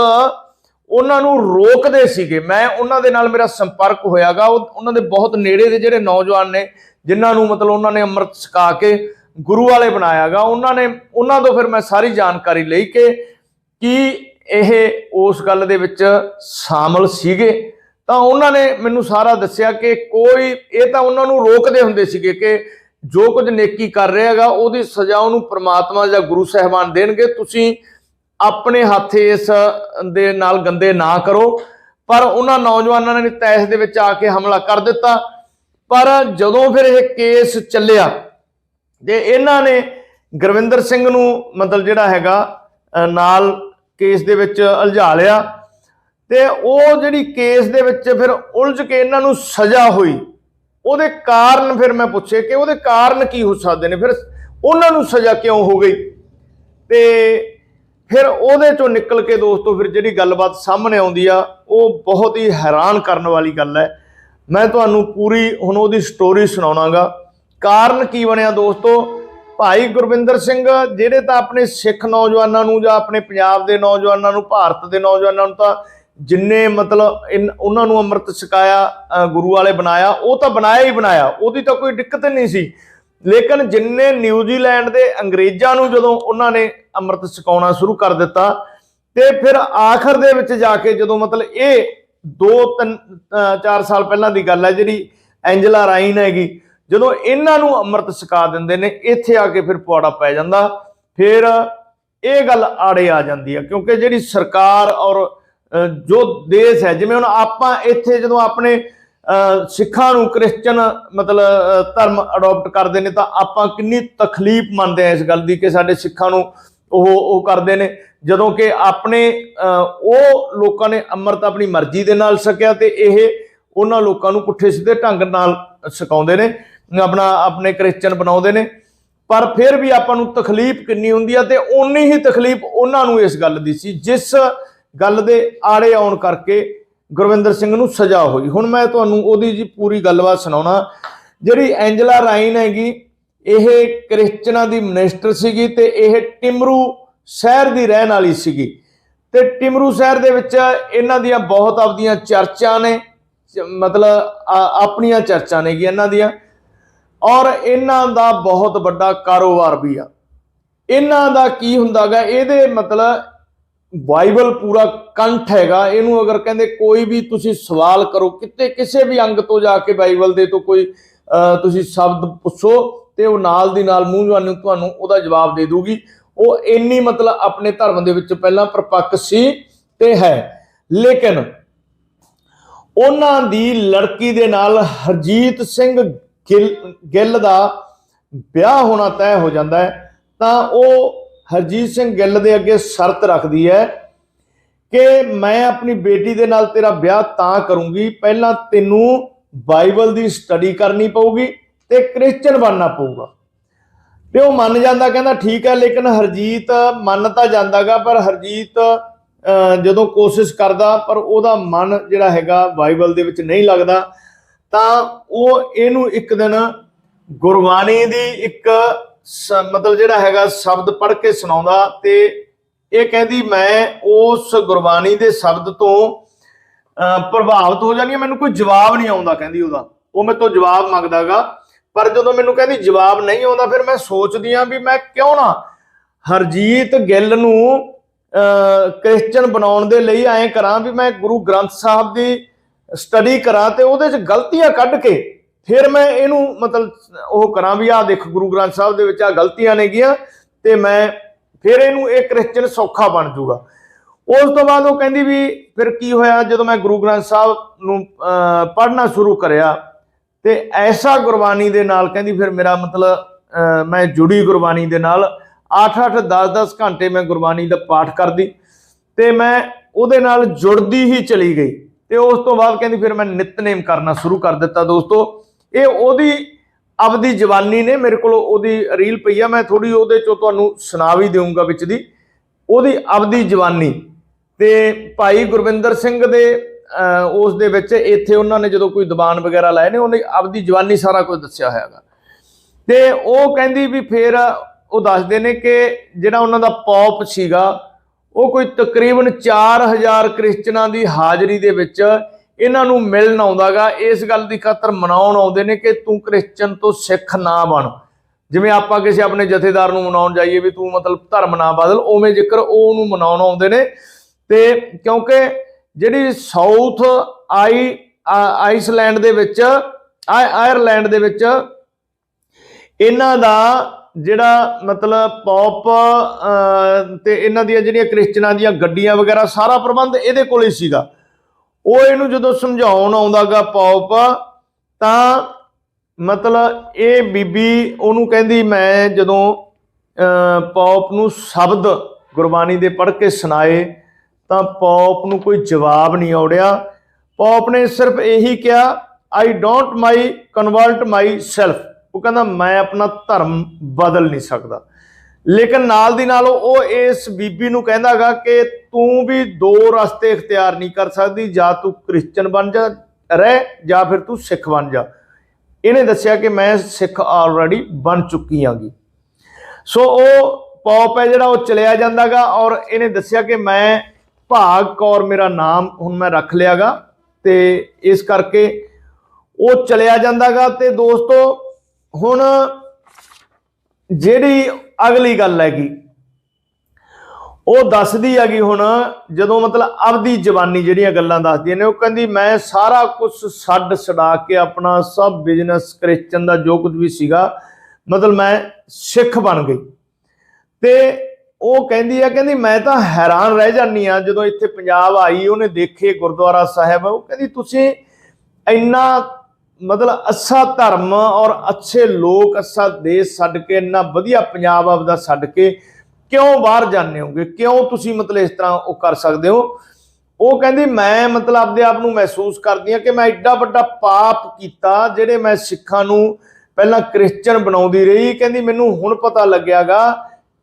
ਉਹਨਾਂ ਨੂੰ ਰੋਕਦੇ ਸੀਗੇ। ਮੈਂ ਉਹਨਾਂ ਦੇ ਨਾਲ ਮੇਰਾ ਸੰਪਰਕ ਹੋਇਆਗਾ, ਉਹ, ਉਹਨਾਂ ਦੇ ਬਹੁਤ ਨੇੜੇ ਦੇ ਜਿਹੜੇ ਨੌਜਵਾਨ ਨੇ, ਜਿਨ੍ਹਾਂ ਨੂੰ ਮਤਲਬ ਉਹਨਾਂ ਨੇ ਅੰਮ੍ਰਿਤ ਛਕਾ ਕੇ ਗੁਰੂ ਵਾਲੇ ਬਣਾਇਆਗਾ, ਉਹਨਾਂ ਨੇ, ਉਹਨਾਂ ਤੋਂ ਫਿਰ ਮੈਂ ਸਾਰੀ ਜਾਣਕਾਰੀ ਲਈ ਕਿ ਕੀ ਇਹ ਉਸ ਗੱਲ ਦੇ ਵਿੱਚ ਸ਼ਾਮਲ ਸੀਗੇ? ਤਾਂ ਉਹਨਾਂ ਨੇ ਮੈਨੂੰ ਸਾਰਾ ਦੱਸਿਆ ਕਿ ਕੋਈ, ਇਹ ਤਾਂ ਉਹਨਾਂ ਨੂੰ ਰੋਕਦੇ ਹੁੰਦੇ ਸੀਗੇ ਕਿ ਜੋ ਕੁਝ ਨੇਕੀ ਕਰ ਰਿਹਾ ਹੈਗਾ, ਉਹਦੀ ਸਜ਼ਾ ਉਹਨੂੰ ਪ੍ਰਮਾਤਮਾ ਜਾਂ ਗੁਰੂ ਸਾਹਿਬਾਨ ਦੇਣਗੇ। ਤੁਸੀਂ ਆਪਣੇ ਹੱਥ ਇਸ ਦੇ ਨਾਲ ਗੰਦੇ ਨਾ ਕਰੋ। ਪਰ ਉਹਨਾਂ ਨੌਜਵਾਨਾਂ ਨੇ ਤੈਸ ਦੇ ਵਿੱਚ ਆ ਕੇ ਹਮਲਾ ਕਰ ਦਿੱਤਾ। ਪਰ ਜਦੋਂ ਫਿਰ ਇਹ ਕੇਸ ਚੱਲਿਆ ਤੇ ਇਹਨਾਂ ਨੇ ਗੁਰਵਿੰਦਰ ਸਿੰਘ ਨੂੰ ਮਤਲਬ ਜਿਹੜਾ ਹੈਗਾ ਨਾਲ ਕੇਸ ਦੇ ਵਿੱਚ ਉਲਝਾ ਲਿਆ ਤੇ ਉਹ ਜਿਹੜੀ ਕੇਸ ਦੇ ਵਿੱਚ ਫਿਰ ਉਲਝ ਕੇ ਇਹਨਾਂ ਨੂੰ ਸਜ਼ਾ ਹੋਈ, ਉਹਦੇ ਕਾਰਨ ਫਿਰ ਮੈਂ ਪੁੱਛੇ ਕਿ ਉਹਦੇ ਕਾਰਨ ਕੀ ਹੋ ਸਕਦੇ ਨੇ, ਫਿਰ ਉਹਨਾਂ ਨੂੰ ਸਜ਼ਾ ਕਿਉਂ ਹੋ ਗਈ? ਤੇ ਫਿਰ ਉਹਦੇ ਚੋਂ ਨਿਕਲ ਕੇ ਦੋਸਤੋ ਫਿਰ ਜਿਹੜੀ ਗੱਲਬਾਤ ਸਾਹਮਣੇ ਆਉਂਦੀ ਆ, ਉਹ ਬਹੁਤ ਹੀ ਹੈਰਾਨ ਕਰਨ ਵਾਲੀ ਗੱਲ ਹੈ। ਮੈਂ ਤੁਹਾਨੂੰ ਪੂਰੀ ਹੁਣ ਉਹਦੀ ਸਟੋਰੀ ਸੁਣਾਉਣਾਗਾ। ਕਾਰਨ ਕੀ ਬਣਿਆ ਦੋਸਤੋ? ਭਾਈ ਗੁਰਵਿੰਦਰ ਸਿੰਘ, ਜਿਹੜੇ ਤਾਂ ਆਪਣੇ ਸਿੱਖ ਨੌਜਵਾਨਾਂ ਨੂੰ ਜਾਂ ਆਪਣੇ ਪੰਜਾਬ ਦੇ ਨੌਜਵਾਨਾਂ ਨੂੰ, ਭਾਰਤ ਦੇ ਨੌਜਵਾਨਾਂ ਨੂੰ ਤਾਂ ਜਿੰਨੇ ਮਤਲਬ ਇਨ- ਉਹਨਾਂ ਨੂੰ ਅੰਮ੍ਰਿਤ ਛਕਾਇਆ ਗੁਰੂ ਵਾਲੇ ਬਣਾਇਆ, ਉਹ ਤਾਂ ਬਣਾਇਆ ਹੀ ਬਣਾਇਆ, ਉਹਦੀ ਤਾਂ ਕੋਈ ਦਿੱਕਤ ਨਹੀਂ ਸੀ। ਲੇਕਿਨ ਜਿੰਨੇ ਨਿਊਜ਼ੀਲੈਂਡ ਦੇ ਅੰਗਰੇਜ਼ਾਂ ਨੂੰ ਜਦੋਂ ਉਹਨਾਂ ਨੇ ਅੰਮ੍ਰਿਤ ਛਕਾਉਣਾ ਸ਼ੁਰੂ ਕਰ ਦਿੱਤਾ, ਤੇ ਫਿਰ ਆਖਰ ਦੇ ਵਿੱਚ ਜਾ ਕੇ ਜਦੋਂ ਮਤਲਬ ਇਹ 2 3 4 ਸਾਲ ਪਹਿਲਾਂ ਦੀ ਗੱਲ ਹੈ ਜਿਹੜੀ, ਐਂਜਲਾ ਰਾਈਨ ਹੈਗੀ ਜਦੋਂ ਇਹਨਾਂ ਨੂੰ ਅੰਮ੍ਰਿਤ ਛਕਾ ਦਿੰਦੇ ਨੇ ਇੱਥੇ ਆ ਕੇ ਫਿਰ ਪੁਆੜਾ ਪੈ ਜਾਂਦਾ। ਫਿਰ ਇਹ ਗੱਲ ਆੜੇ ਆ ਜਾਂਦੀ ਹੈ ਕਿਉਂਕਿ ਜਿਹੜੀ ਸਰਕਾਰ ਔਰ ਜੋ ਦੇਸ਼ ਹੈ ਜਿਵੇਂ ਹੁਣ ਆਪਾਂ ਇੱਥੇ ਜਦੋਂ ਆਪਣੇ ਅ, ਸਿੱਖਾਂ ਨੂੰ ਕ੍ਰਿਸਚਨ ਮਤਲਬ ਧਰਮ ਅਡਾਪਟ ਕਰਦੇ ਨੇ ਤਾਂ ਆਪਾਂ ਕਿੰਨੀ ਤਕਲੀਫ ਮੰਨਦੇ ਆ ਇਸ ਗੱਲ ਦੀ ਕਿ ਸਾਡੇ ਸਿੱਖਾਂ ਨੂੰ ਉਹ ਉਹ ਕਰਦੇ ਨੇ। ਜਦੋਂ ਕਿ ਆਪਣੇ ਅ, ਉਹ ਲੋਕਾਂ ਨੇ ਅੰਮ੍ਰਿਤ ਆਪਣੀ ਮਰਜ਼ੀ ਦੇ ਨਾਲ ਸਕਿਆ ਤੇ ਇਹ ਉਹਨਾਂ ਲੋਕਾਂ ਨੂੰ ਪੁੱਠੇ ਸਿੱਧੇ ਢੰਗ ਨਾਲ ਸਿਖਾਉਂਦੇ ਨੇ। ਆਪਣਾ ਆਪਣੇ ਕ੍ਰਿਸਚਨ ਬਣਾਉਂਦੇ ਨੇ। ਪਰ ਫਿਰ ਵੀ ਆਪਾਂ ਨੂੰ ਤਕਲੀਫ ਕਿੰਨੀ ਹੁੰਦੀ ਆ ਤੇ ਓਨੀ ਹੀ ਤਕਲੀਫ ਉਹਨਾਂ ਨੂੰ ਇਸ ਗੱਲ ਦੀ ਸੀ, ਜਿਸ ਗੱਲ ਦੇ ਆੜੇ ਆਉਣ ਕਰਕੇ ਗੁਰਵਿੰਦਰ ਸਿੰਘ ਨੂੰ ਸਜ਼ਾ ਹੋਈ ਹੁਣ ਮੈਂ ਤੁਹਾਨੂੰ ਉਹਦੀ ਜੀ ਪੂਰੀ ਗੱਲਬਾਤ ਸੁਣਾਉਣਾ। ਜਿਹੜੀ ਐਂਜਲਾ ਰਾਈਨ ਹੈਗੀ, ਇਹ ਕ੍ਰਿਸਚਨਾਂ ਦੀ ਮਿਨਿਸਟਰ ਸੀਗੀ ਤੇ ਇਹ ਟਿਮਰੂ ਸ਼ਹਿਰ ਦੀ ਰਹਿਣ ਵਾਲੀ ਸੀਗੀ। ਤੇ ਟਿਮਰੂ ਸ਼ਹਿਰ ਦੇ ਵਿੱਚ ਇਹਨਾਂ ਦੀਆਂ ਬਹੁਤ ਆਪਦੀਆਂ ਚਰਚਾਂ ਨੇ ਚ- ਮਤਲਬ ਆਪਣੀਆਂ ਚਰਚਾਂ ਨੇਗੀਆਂ ਇਹਨਾਂ ਦੀਆਂ। ਔਰ ਇਹਨਾਂ ਦਾ ਬਹੁਤ ਵੱਡਾ ਕਾਰੋਬਾਰ ਵੀ ਆ। ਇਹਨਾਂ ਦਾ ਕੀ ਹੁੰਦਾਗਾ ਇਹਦੇ ਮਤਲਬ ਬਾਈਬਲ ਪੂਰਾ ਕੰਠ ਹੈਗਾ। ਇਹਨੂੰ ਅਗਰ ਕਹਿੰਦੇ ਕੋਈ ਵੀ ਤੁਸੀਂ ਸਵਾਲ ਕਰੋ ਕਿਤੇ ਕਿਸੇ ਵੀ ਅੰਗ ਤੋਂ ਜਾ ਕੇ ਬਾਈਬਲ ਦੇ ਤੋਂ ਕੋਈ ਅਹ, ਤੁਸੀਂ ਸ਼ਬਦ ਪੁੱਛੋ ਤੇ ਉਹ ਨਾਲ ਦੀ ਨਾਲ ਮੂੰਹ ਜਵਾਨੀ ਤੁਹਾਨੂੰ ਉਹਦਾ ਜਵਾਬ ਦੇ ਦੂਗੀ। ਉਹ ਇੰਨੀ ਮਤਲਬ ਆਪਣੇ ਧਰਮ ਦੇ ਵਿੱਚ ਪਹਿਲਾਂ ਪ੍ਰਪੱਕ ਸੀ ਤੇ ਹੈ। ਲੇਕਿਨ ਉਹਨਾਂ ਦੀ ਲੜਕੀ ਦੇ ਨਾਲ ਹਰਜੀਤ ਸਿੰਘ ਗਿੱਲ ਗਿੱਲ ਦਾ ਵਿਆਹ ਹੋਣਾ ਤੈਅ ਹੋ ਜਾਂਦਾ ਹੈ, ਤਾਂ ਉਹ ਹਰਜੀਤ ਸਿੰਘ ਗਿੱਲ ਦੇ ਅੱਗੇ ਸ਼ਰਤ ਰੱਖਦੀ ਹੈ ਕਿ ਮੈਂ ਆਪਣੀ ਬੇਟੀ ਦੇ ਨਾਲ ਤੇਰਾ ਵਿਆਹ ਤਾਂ ਕਰੂੰਗੀ, ਪਹਿਲਾਂ ਤੈਨੂੰ ਬਾਈਬਲ ਦੀ ਸਟੱਡੀ ਕਰਨੀ ਪਊਗੀ ਤੇ ਕ੍ਰਿਸਚੀਅਨ ਬਣਨਾ ਪਊਗਾ। ਤੇ ਉਹ ਮੰਨ ਜਾਂਦਾ, ਕਹਿੰਦਾ ਠੀਕ ਹੈ, ਲੇਕਿਨ ਹਰਜੀਤ ਮੰਨ ਤਾਂ ਜਾਂਦਾਗਾ, ਪਰ ਹਰਜੀਤ ਜਦੋਂ ਕੋਸ਼ਿਸ਼ ਕਰਦਾ, ਪਰ ਉਹਦਾ ਮਨ ਜਿਹੜਾ ਹੈਗਾ ਬਾਈਬਲ ਦੇ ਵਿੱਚ ਨਹੀਂ ਲੱਗਦਾ। ਤਾਂ ਉਹ ਇਹਨੂੰ ਇੱਕ ਦਿਨ ਗੁਰਬਾਣੀ ਦੀ ਇੱਕ ਮਤਲਬ ਜਿਹੜਾ ਹੈਗਾ ਸ਼ਬਦ ਪੜ੍ਹ ਕੇ ਸੁਣਾਉਂਦਾ ਤੇ ਇਹ ਕਹਿੰਦੀ ਮੈਂ ਉਸ ਗੁਰਬਾਣੀ ਦੇ ਸ਼ਬਦ ਤੋਂ ਪ੍ਰਭਾਵਿਤ ਹੋ ਜਾਂਦੀ ਹਾਂ। ਮੈਨੂੰ ਕੋਈ ਜਵਾਬ ਨਹੀਂ ਆਉਂਦਾ ਕਹਿੰਦੀ ਉਹਦਾ। ਉਹ ਮੇਰੇ ਤੋਂ ਜਵਾਬ ਮੰਗਦਾਗਾ। ਪਰ ਜਦੋਂ ਮੈਨੂੰ ਕਹਿੰਦੀ ਜਵਾਬ ਨਹੀਂ ਆਉਂਦਾ ਫਿਰ ਮੈਂ ਸੋਚਦੀ ਆ ਵੀ ਮੈਂ ਕਿਉਂ ਨਾ ਹਰਜੀਤ ਗਿੱਲ ਨੂੰ ਅਹ, ਕ੍ਰਿਸਚਨ ਬਣਾਉਣ ਦੇ ਲਈ ਐਂ ਕਰਾਂ ਵੀ ਮੈਂ ਗੁਰੂ ਗ੍ਰੰਥ ਸਾਹਿਬ ਦੀ ਸਟੱਡੀ ਕਰਾਂ ਤੇ ਉਹਦੇ 'ਚ ਗਲਤੀਆਂ ਕੱਢ ਕੇ ਫਿਰ ਮੈਂ ਇਹਨੂੰ ਮਤਲਬ ਉਹ ਕਰਾਂ ਵੀ ਆਹ ਦੇਖ ਗੁਰੂ ਗ੍ਰੰਥ ਸਾਹਿਬ ਦੇ ਵਿੱਚ ਆ ਗਲਤੀਆਂ ਨੇਗੀਆਂ ਤੇ ਮੈਂ ਫਿਰ ਇਹਨੂੰ ਇਹ ਕ੍ਰਿਸਚਨ ਸੌਖਾ ਬਣ ਜਾਊਗਾ। ਉਸ ਤੋਂ ਬਾਅਦ ਉਹ ਕਹਿੰਦੀ ਵੀ ਫਿਰ ਕੀ ਹੋਇਆ? ਜਦੋਂ ਮੈਂ ਗੁਰੂ ਗ੍ਰੰਥ ਸਾਹਿਬ ਨੂੰ ਪੜ੍ਹਨਾ ਸ਼ੁਰੂ ਕਰਿਆ ਤੇ ਐਸਾ ਗੁਰਬਾਣੀ ਦੇ ਨਾਲ ਕਹਿੰਦੀ ਫਿਰ ਮੇਰਾ ਮਤਲਬ ਮੈਂ ਜੁੜੀ ਗੁਰਬਾਣੀ ਦੇ ਨਾਲ 8-8 10-10 ਘੰਟੇ ਮੈਂ ਗੁਰਬਾਣੀ ਦਾ ਪਾਠ ਕਰਦੀ ਤੇ ਮੈਂ ਉਹਦੇ ਨਾਲ ਜੁੜਦੀ ਹੀ ਚਲੀ ਗਈ। ਤੇ ਉਸ ਤੋਂ ਬਾਅਦ ਕਹਿੰਦੀ ਫਿਰ ਮੈਂ ਨਿਤਨੇਮ ਕਰਨਾ ਸ਼ੁਰੂ ਕਰ ਦਿੱਤਾ ਦੋਸਤੋ। ਇਹ ਉਹਦੀ ਆਪਦੀ ਜਵਾਨੀ ਨੇ ਮੇਰੇ ਕੋਲ ਉਹਦੀ ਰੀਲ ਪਈ ਆ ਮੈਂ ਥੋੜੀ ਉਹਦੇ ਚੋਂ ਤੁਹਾਨੂੰ ਸੁਣਾ ਵੀ ਦੇਵਾਂਗਾ ਵਿੱਚ ਦੀ। ਉਹਦੀ ਆਪਦੀ ਜਵਾਨੀ ਤੇ ਭਾਈ ਗੁਰਵਿੰਦਰ ਸਿੰਘ ਦੇ ਅਹ, ਉਸ ਦੇ ਵਿੱਚ ਇੱਥੇ ਉਹਨਾਂ ਨੇ ਜਦੋਂ ਕੋਈ ਦੀਵਾਨ ਵਗੈਰਾ ਲਾਏ ਨੇ ਉਹਨੇ ਆਪਦੀ ਜਵਾਨੀ ਸਾਰਾ ਕੁਝ ਦੱਸਿਆ ਹੋਇਆਗਾ। ਤੇ ਉਹ ਕਹਿੰਦੀ ਵੀ ਫੇਰ ਉਹ ਦੱਸਦੇ ਨੇ ਕਿ ਜਿਹੜਾ ਉਹਨਾਂ ਦਾ ਪੌਪ ਸੀਗਾ ਉਹ ਕੋਈ ਤਕਰੀਬਨ 4000 ਕ੍ਰਿਸਚਨਾਂ ਦੀ ਹਾਜ਼ਰੀ ਦੇ ਵਿੱਚ ਇਹਨਾਂ ਨੂੰ ਮਿਲਣ ਆਉਂਦਾਗਾ। ਇਸ ਗੱਲ ਦੀ ਖਾਤਰ ਮਨਾਉਣ ਆਉਂਦੇ ਨੇ ਕਿ ਤੂੰ ਕ੍ਰਿਸਚਨ ਤੋਂ ਸਿੱਖ ਨਾ ਬਣ। ਜਿਵੇਂ ਆਪਾਂ ਕਿਸੇ ਆਪਣੇ ਜਥੇਦਾਰ ਨੂੰ ਮਨਾਉਣ ਜਾਈਏ ਵੀ ਤੂੰ ਮਤਲਬ ਧਰਮ ਨਾ ਬਦਲ, ਉਵੇਂ ਜ਼ਿਕਰ ਉਹ ਉਹਨੂੰ ਮਨਾਉਣ ਆਉਂਦੇ ਨੇ, ਤੇ ਕਿਉਂਕਿ ਜਿਹੜੀ ਸਾਊਥ ਆਈ ਆਈਸਲੈਂਡ ਦੇ ਵਿੱਚ ਆਇਰਲੈਂਡ ਦੇ ਵਿੱਚ ਇਹਨਾਂ ਦਾ ਜਿਹੜਾ ਮਤਲਬ ਪੌਪ ਅਹ, ਤੇ ਇਹਨਾਂ ਦੀਆਂ ਜਿਹੜੀਆਂ ਕ੍ਰਿਸਚਨਾਂ ਦੀਆਂ ਗੱਡੀਆਂ ਵਗੈਰਾ ਸਾਰਾ ਪ੍ਰਬੰਧ ਇਹਦੇ ਕੋਲ ਹੀ ਸੀਗਾ। ਉਹ ਇਹਨੂੰ ਜਦੋਂ ਸਮਝਾਉਣ ਆਉਂਦਾਗਾ ਪੌਪ ਤਾਂ ਮਤਲਬ ਇਹ ਬੀਬੀ ਉਹਨੂੰ ਕਹਿੰਦੀ ਮੈਂ ਜਦੋਂ ਅਹ, ਪੌਪ ਨੂੰ ਸ਼ਬਦ ਗੁਰਬਾਣੀ ਦੇ ਪੜ੍ਹ ਕੇ ਸੁਣਾਏ ਤਾਂ ਪੌਪ ਨੂੰ ਕੋਈ ਜਵਾਬ ਨਹੀਂ ਆਉੜਿਆ। ਪੌਪ ਨੇ ਸਿਰਫ ਇਹੀ ਕਿਹਾ I don't my convert myself ਉਹ ਕਹਿੰਦਾ, ਮੈਂ ਆਪਣਾ ਧਰਮ ਬਦਲ ਨਹੀਂ ਸਕਦਾ। ਲੇਕਿਨ ਨਾਲ ਦੀ ਨਾਲ ਉਹ ਇਸ ਬੀਬੀ ਨੂੰ ਕਹਿੰਦਾਗਾ ਕਿ ਤੂੰ ਵੀ ਦੋ ਰਸਤੇ ਇਖਤਿਆਰ ਨਹੀਂ ਕਰ ਸਕਦੀ, ਜਾਂ ਤੂੰ ਕ੍ਰਿਸਚਨ ਬਣ ਜਾ, ਰਹਿ, ਜਾਂ ਫਿਰ ਤੂੰ ਸਿੱਖ ਬਣ ਜਾ। ਇਹਨੇ ਦੱਸਿਆ ਕਿ ਮੈਂ ਸਿੱਖ ਆਲਰੇਡੀ ਬਣ ਚੁੱਕੀ ਆਂਗੀ। ਸੋ ਉਹ ਪੌਪ ਹੈ ਜਿਹੜਾ ਉਹ ਚਲਿਆ ਜਾਂਦਾਗਾ ਔਰ ਇਹਨੇ ਦੱਸਿਆ ਕਿ ਮੈਂ ਭਾਗ ਕੌਰ ਮੇਰਾ ਨਾਮ ਹੁਣ ਮੈਂ ਰੱਖ ਲਿਆਗਾ ਤੇ ਇਸ ਕਰਕੇ ਉਹ ਚਲਿਆ ਜਾਂਦਾਗਾ ਤੇ ਦੋਸਤੋ ਹੁਣ ਜਿਹੜੀ ਅਗਲੀ ਗੱਲ ਹੈਗੀ, ਉਹ ਦੱਸਦੀ ਹੈਗੀ ਹੁਣ ਜਦੋਂ ਮਤਲਬ ਆਪਦੀ ਜਵਾਨੀ ਜਿਹੜੀਆਂ ਗੱਲਾਂ ਦੱਸਦੀਆਂ ਨੇ, ਉਹ ਕਹਿੰਦੀ ਮੈਂ ਸਾਰਾ ਕੁਝ ਛੱਡ ਛਡਾ ਕੇ ਆਪਣਾ ਸਭ ਬਿਜ਼ਨਸ ਕ੍ਰਿਸਚਨ ਦਾ ਜੋ ਕੁਝ ਵੀ ਸੀਗਾ, ਮਤਲਬ ਮੈਂ ਸਿੱਖ ਬਣ ਗਈ। ਤੇ ਉਹ ਕਹਿੰਦੀ ਆ, ਕਹਿੰਦੀ ਮੈਂ ਤਾਂ ਹੈਰਾਨ ਰਹਿ ਜਾਂਦੀ ਆ ਜਦੋਂ ਇੱਥੇ ਪੰਜਾਬ ਆਈ, ਉਹਨੇ ਦੇਖੇ ਗੁਰਦੁਆਰਾ ਸਾਹਿਬ, ਉਹ ਕਹਿੰਦੀ ਤੁਸੀਂ ਇੰਨਾ ਮਤਲਬ ਅੱਛਾ ਧਰਮ ਔਰ ਅੱਛੇ ਲੋਕ, ਅੱਛਾ ਦੇਸ਼ ਛੱਡ ਕੇ, ਇੰਨਾ ਵਧੀਆ ਪੰਜਾਬ ਆਪਦਾ ਛੱਡ ਕੇ ਕਿਉਂ ਬਾਹਰ ਜਾਂਦੇ ਹੋਗੇ? ਕਿਉਂ ਤੁਸੀਂ ਮਤਲਬ ਇਸ ਤਰ੍ਹਾਂ ਉਹ ਕਰ ਸਕਦੇ ਹੋ? ਉਹ ਕਹਿੰਦੀ, ਮੈਂ ਮਤਲਬ ਆਪਦੇ ਆਪ ਨੂੰ ਮਹਿਸੂਸ ਕਰਦੀ ਆ ਕਿ ਮੈਂ ਐਡਾ ਵੱਡਾ ਪਾਪ ਕੀਤਾ ਜਿਹੜੇ ਮੈਂ ਸਿੱਖਾਂ ਨੂੰ ਪਹਿਲਾਂ ਕ੍ਰਿਸਚੀਅਨ ਬਣਾਉਂਦੀ ਰਹੀ। ਕਹਿੰਦੀ, ਮੈਨੂੰ ਹੁਣ ਪਤਾ ਲੱਗਿਆਗਾ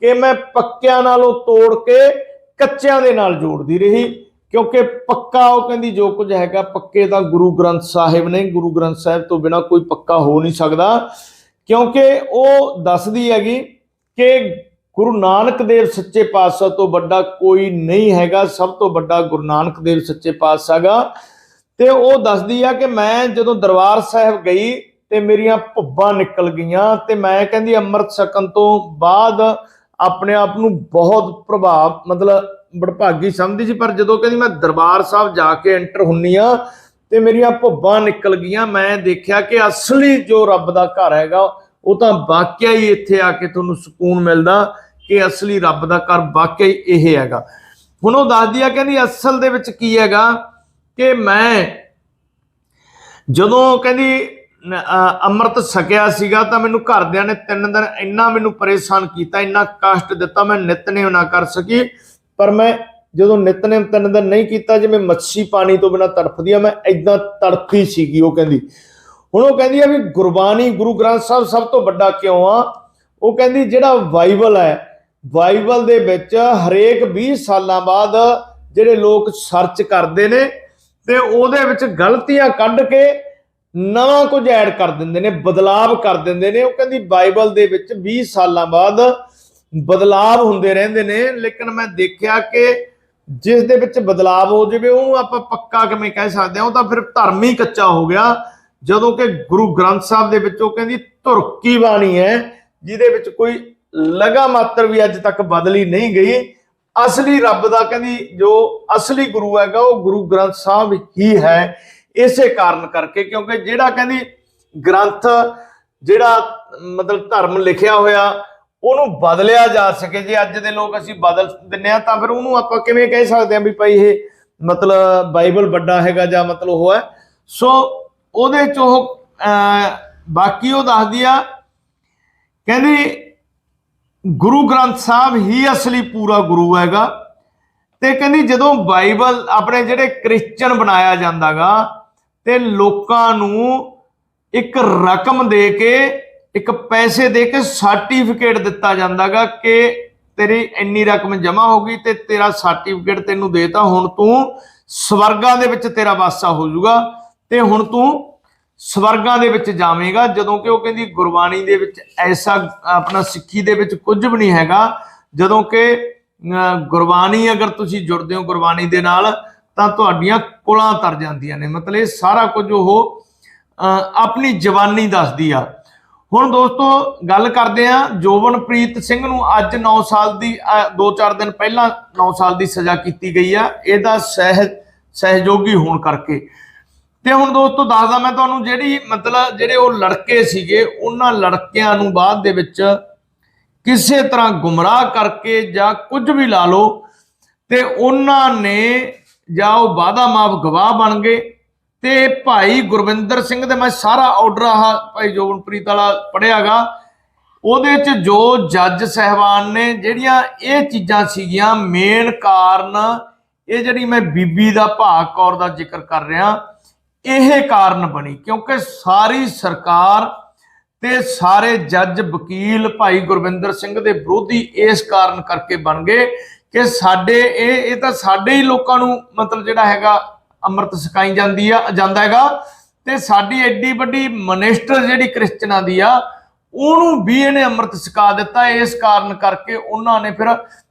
ਕਿ ਮੈਂ ਪੱਕਿਆਂ ਨਾਲੋਂ ਤੋੜ ਕੇ ਕੱਚਿਆਂ ਦੇ ਨਾਲ ਜੋੜਦੀ ਰਹੀ। ਕਿਉਂਕਿ ਪੱਕਾ ਉਹ ਕਹਿੰਦੀ ਜੋ ਕੁਝ ਹੈਗਾ ਪੱਕੇ ਤਾਂ ਗੁਰੂ ਗ੍ਰੰਥ ਸਾਹਿਬ ਨੇ, ਗੁਰੂ ਗ੍ਰੰਥ ਸਾਹਿਬ ਤੋਂ ਬਿਨਾ ਕੋਈ ਪੱਕਾ ਹੋ ਨਹੀਂ ਸਕਦਾ। ਕਿਉਂਕਿ ਉਹ ਦੱਸਦੀ ਹੈਗੀ ਕਿ ਗੁਰੂ ਨਾਨਕ ਦੇਵ ਸੱਚੇ ਪਾਤਸ਼ਾਹ ਤੋਂ ਵੱਡਾ ਕੋਈ ਨਹੀਂ ਹੈਗਾ, ਸਭ ਤੋਂ ਵੱਡਾ ਗੁਰੂ ਨਾਨਕ ਦੇਵ ਸੱਚੇ ਪਾਤਸ਼ਾਹ ਗਾ। ਤੇ ਉਹ ਦੱਸਦੀ ਆ ਕਿ ਮੈਂ ਜਦੋਂ ਦਰਬਾਰ ਸਾਹਿਬ ਗਈ ਤੇ ਮੇਰੀਆਂ ਭੁੱਬਾਂ ਨਿਕਲ ਗਈਆਂ ਤੇ ਮੈਂ ਕਹਿੰਦੀ ਅੰਮ੍ਰਿਤ ਛਕਣ ਤੋਂ ਬਾਅਦ ਆਪਣੇ ਆਪ ਨੂੰ ਬਹੁਤ ਪ੍ਰਭਾਵ, ਮਤਲਬ ਬੜਭਾਗੀ ਸਮਝਦੀ ਸੀ, ਪਰ ਜਦੋਂ ਕਹਿੰਦੀ ਮੈਂ ਦਰਬਾਰ ਸਾਹਿਬ ਜਾ ਕੇ ਐਂਟਰ ਹੁੰਨੀ ਆ, ਤੇ ਮੇਰੀਆਂ ਭੁੱਬਾਂ ਨਿਕਲ ਗਈਆਂ, ਮੈਂ ਦੇਖਿਆ ਕਿ ਅਸਲੀ ਜੋ ਰੱਬ ਦਾ ਘਰ ਹੈਗਾ, ਉਹ ਤਾਂ ਵਾਕਿਆ ਹੀ ਇੱਥੇ ਆ ਕੇ ਤੁਹਾਨੂੰ ਸਕੂਨ ਮਿਲਦਾ ਕਿ ਅਸਲੀ ਰੱਬ ਦਾ ਘਰ ਵਾਕਿਆ ਹੀ ਇਹ ਹੈਗਾ। ਹੁਣ ਉਹ ਦੱਸਦੀ ਆ, ਕਹਿੰਦੀ ਅਸਲ ਦੇ ਵਿੱਚ ਕੀ ਹੈਗਾ ਕਿ ਮੈਂ ਜਦੋਂ ਕਹਿੰਦੀ ਅਹ ਅੰਮ੍ਰਿਤ ਛਕਿਆ ਸੀਗਾ, ਤਾਂ ਮੈਨੂੰ ਘਰਦਿਆਂ ਨੇ ਤਿੰਨ ਦਿਨ ਇੰਨਾ ਮੈਨੂੰ ਪਰੇਸ਼ਾਨ ਕੀਤਾ, ਇੰਨਾ ਕਸ਼ਟ ਦਿੱਤਾ, ਮੈਂ ਨਿਤਨੇਮ ਨਾ ਕਰ ਸਕੀ। ਪਰ ਮੈਂ ਜਦੋਂ ਨਿਤਨੇਮ ਤਿੰਨ ਦਿਨ ਨਹੀਂ ਕੀਤਾ ਜਿਵੇਂ ਮੱਛੀ ਪਾਣੀ ਤੋਂ ਬਿਨਾ ਤੜਫਦੀ ਆ, ਮੈਂ ਇਦਾਂ ਤੜਫੀ ਸੀਗੀ, ਉਹ ਕਹਿੰਦੀ। ਹੁਣ ਉਹ ਕਹਿੰਦੀ ਆ ਵੀ ਗੁਰਬਾਣੀ ਗੁਰੂ ਗ੍ਰੰਥ ਸਾਹਿਬ ਸਭ ਤੋਂ ਵੱਡਾ ਕਿਉਂ ਆ? ਉਹ ਕਹਿੰਦੀ ਜਿਹੜਾ ਬਾਈਬਲ ਹੈ, ਬਾਈਬਲ ਦੇ ਵਿੱਚ ਹਰੇਕ 20 ਸਾਲਾਂ ਬਾਅਦ ਜਿਹੜੇ ਲੋਕ ਸਰਚ ਕਰਦੇ ਨੇ ਤੇ ਉਹਦੇ ਵਿੱਚ ਗਲਤੀਆਂ ਕੱਢ ਕੇ ਨਵਾਂ ਕੁਝ ਐਡ ਕਰ ਦਿੰਦੇ ਨੇ, ਬਦਲਾਵ ਕਰ ਦਿੰਦੇ ਨੇ। ਉਹ ਕਹਿੰਦੀ ਬਾਈਬਲ ਦੇ ਵਿੱਚ 20 ਸਾਲਾਂ ਬਾਅਦ ਬਦਲਾਵ ਹੁੰਦੇ ਰਹਿੰਦੇ ਨੇ, ਲੇਕਿਨ ਮੈਂ ਦੇਖਿਆ ਕਿ ਜਿਸ ਦੇ ਵਿੱਚ ਬਦਲਾਵ ਹੋ ਜਾਵੇ, ਉਹਨੂੰ ਆਪਾਂ ਪੱਕਾ ਕਿਵੇਂ ਕਹਿ ਸਕਦੇ ਹਾਂ? ਉਹ ਤਾਂ ਫਿਰ ਧਰਮ ਹੀ ਕੱਚਾ ਹੋ ਗਿਆ। ਜਦੋਂ ਕਿ ਗੁਰੂ ਗ੍ਰੰਥ ਸਾਹਿਬ ਦੇ ਵਿੱਚ ਉਹ ਕਹਿੰਦੀ ਧੁਰਕੀ ਬਾਣੀ ਹੈ? ਜਿਹਦੇ ਵਿੱਚ ਕੋਈ ਲਗਾ ਮਾਤਰ ਵੀ ਅੱਜ ਤੱਕ ਬਦਲੀ ਨਹੀਂ ਗਈ। ਅਸਲੀ ਰੱਬ ਦਾ ਕਹਿੰਦੀ, ਜੋ ਅਸਲੀ ਗੁਰੂ ਹੈਗਾ, ਉਹ ਗੁਰੂ ਗ੍ਰੰਥ ਸਾਹਿਬ ਹੀ ਹੈ। ਇਸੇ ਕਾਰਨ ਕਰਕੇ ਕਿਉਂਕਿ ਜਿਹੜਾ ਕਹਿੰਦੀ ਗ੍ਰੰਥ, ਜਿਹੜਾ ਮਤਲਬ ਧਰਮ ਲਿਖਿਆ ਹੋਇਆ ਉਹਨੂੰ ਬਦਲਿਆ ਜਾ ਸਕੇ। ਜੇ ਅੱਜ ਦੇ ਲੋਕ ਅਸੀਂ ਬਦਲ ਦਿੰਨੇ ਆ, ਤਾਂ ਫਿਰ ਉਹਨੂੰ ਆਪਾਂ ਕਿਵੇਂ ਕਹਿ ਸਕਦੇ ਆ ਵੀ ਭਾਈ ਇਹ ਮਤਲਬ ਬਾਈਬਲ ਵੱਡਾ ਹੈਗਾ ਜਾਂ ਮਤਲਬ ਉਹ ਹੈ? ਸੋ ਉਹਦੇ ਚ ਉਹ ਬਾਕੀ ਉਹ ਦੱਸਦੀ ਆ, ਕਹਿੰਦੀ, ਗੁਰੂ ਗ੍ਰੰਥ ਸਾਹਿਬ ਹੀ ਅਸਲੀ ਪੂਰਾ ਗੁਰੂ ਹੈਗਾ। ਤੇ ਕਹਿੰਦੀ ਜਦੋਂ ਬਾਈਬਲ ਆਪਣੇ ਜਿਹੜੇ ਕ੍ਰਿਸਚੀਅਨ ਬਣਾਇਆ ਜਾਂਦਾਗਾ, ਤੇ ਲੋਕਾਂ ਨੂੰ ਇੱਕ ਰਕਮ ਦੇ ਕੇ ਇੱਕ ਪੈਸੇ ਦੇ ਕੇ ਸਰਟੀਫਿਕੇਟ ਦਿੱਤਾ ਜਾਂਦਾਗਾ ਕਿ ਤੇਰੀ ਇੰਨੀ ਰਕਮ ਜਮ੍ਹਾਂ ਹੋ ਗਈ ਤੇ ਤੇਰਾ ਸਰਟੀਫਿਕੇਟ ਤੈਨੂੰ ਦੇਤਾ, ਹੁਣ ਤੂੰ ਸਵਰਗਾਂ ਦੇ ਵਿੱਚ ਤੇਰਾ ਵਾਸਾ ਹੋ ਜਾਊਗਾ ਤੇ ਹੁਣ ਤੂੰ ਸਵਰਗਾਂ ਦੇ ਵਿੱਚ ਜਾਵੇਂਗਾ, ਜਦੋਂ ਕਿ ਉਹ ਕਹਿੰਦੀ ਗੁਰਬਾਣੀ ਦੇ ਵਿੱਚ ਐਸਾ, ਆਪਣਾ ਸਿੱਖੀ ਦੇ ਵਿੱਚ ਕੁਝ ਵੀ ਨਹੀਂ ਹੈਗਾ, ਜਦੋਂ ਕਿ ਗੁਰਬਾਣੀ ਅਗਰ ਤੁਸੀਂ ਜੁੜਦੇ ਹੋ ਗੁਰਬਾਣੀ ਦੇ ਨਾਲ, ਤਾਂ ਤੁਹਾਡੀਆਂ ਕੁਲਾਂ ਤਰ ਜਾਂਦੀਆਂ ਨੇ। ਮਤਲਬ ਇਹ ਸਾਰਾ ਕੁਝ ਉਹ ਆਪਣੀ ਜਵਾਨੀ ਦੱਸਦੀ ਆ। ਹੁਣ ਦੋਸਤੋ ਗੱਲ ਕਰਦੇ ਆ ਜੋਵਨਪ੍ਰੀਤ ਸਿੰਘ ਨੂੰ ਅੱਜ 9 ਸਾਲ ਦੀ 2-4 ਦਿਨ ਪਹਿਲਾਂ 9 ਸਾਲ ਦੀ ਸਜ਼ਾ ਕੀਤੀ ਗਈ ਆ। ਇਹਦਾ ਸਹਿ, ਸਹਿਯੋਗੀ ਹੋਣ ਕਰਕੇ। ਤੇ ਹੁਣ ਦੋਸਤੋ ਦੱਸਦਾ ਮੈਂ ਤੁਹਾਨੂੰ ਜਿਹੜੀ ਮਤਲਬ ਜਿਹੜੇ ਉਹ ਲੜਕੇ ਸੀਗੇ, ਉਹਨਾਂ ਲੜਕਿਆਂ ਨੂੰ ਬਾਅਦ ਦੇ ਵਿੱਚ ਕਿਸੇ ਤਰ੍ਹਾਂ ਗੁੰਮਰਾਹ ਕਰਕੇ ਜਾਂ ਕੁਝ ਵੀ ਲਾ ਲਓ, ਤੇ ਉਹਨਾਂ ਨੇ ਜਾਂ ਉਹ ਵਾਦਾ ਮਾਫ ਗਵਾਹ ਬਣ ਗਏ। ਤੇ ਭਾਈ ਗੁਰਵਿੰਦਰ ਸਿੰਘ ਦੇ ਮੈਂ ਸਾਰਾ ਆਰਡਰ ਆਹ ਭਾਈ ਜੋਬਨਪ੍ਰੀਤ ਵਾਲਾ ਪੜਿਆਗਾ ਉਹਦੇ ਚ ਜੋ ਜੱਜ ਸਹਿਬਾਨ ਨੇ, ਜਿਹੜੀਆਂ ਇਹ ਚੀਜ਼ਾਂ ਸੀਗੀਆਂ ਮੇਨ ਕਾਰਨ ਇਹ ਜਿਹੜੀ ਮੈਂ ਬੀਬੀ ਦਾ ਭਾਗ ਕੌਰ ਦਾ ਜ਼ਿਕਰ ਕਰ ਰਿਹਾ, ਇਹ ਕਾਰਨ ਬਣੀ। ਕਿਉਂਕਿ ਸਾਰੀ ਸਰਕਾਰ ਤੇ ਸਾਰੇ ਜੱਜ, ਵਕੀਲ ਭਾਈ ਗੁਰਵਿੰਦਰ ਸਿੰਘ ਦੇ ਵਿਰੋਧੀ ਇਸ ਕਾਰਨ ਕਰਕੇ ਬਣ ਗਏ ਕਿ ਸਾਡੇ, ਇਹ ਇਹ ਤਾਂ ਸਾਡੇ ਹੀ ਲੋਕਾਂ ਨੂੰ ਮਤਲਬ ਜਿਹੜਾ ਹੈਗਾ ਅੰਮ੍ਰਿਤ ਛਕਾਈ ਜਾਂਦੀ ਆ, ਜਾਂਦਾ ਹੈਗਾ। ਤੇ ਸਾਡੀ ਐਡੀ ਵੱਡੀ ਮਨਿਸਟਰ ਜਿਹੜੀ ਕ੍ਰਿਸਚਨਾਂ ਦੀ ਆ, ਉਹਨੂੰ ਵੀ ਇਹਨੇ ਅੰਮ੍ਰਿਤ ਛਕਾ ਦਿੱਤਾ। ਇਸ ਕਾਰਨ ਕਰਕੇ ਉਹਨਾਂ ਨੇ ਫਿਰ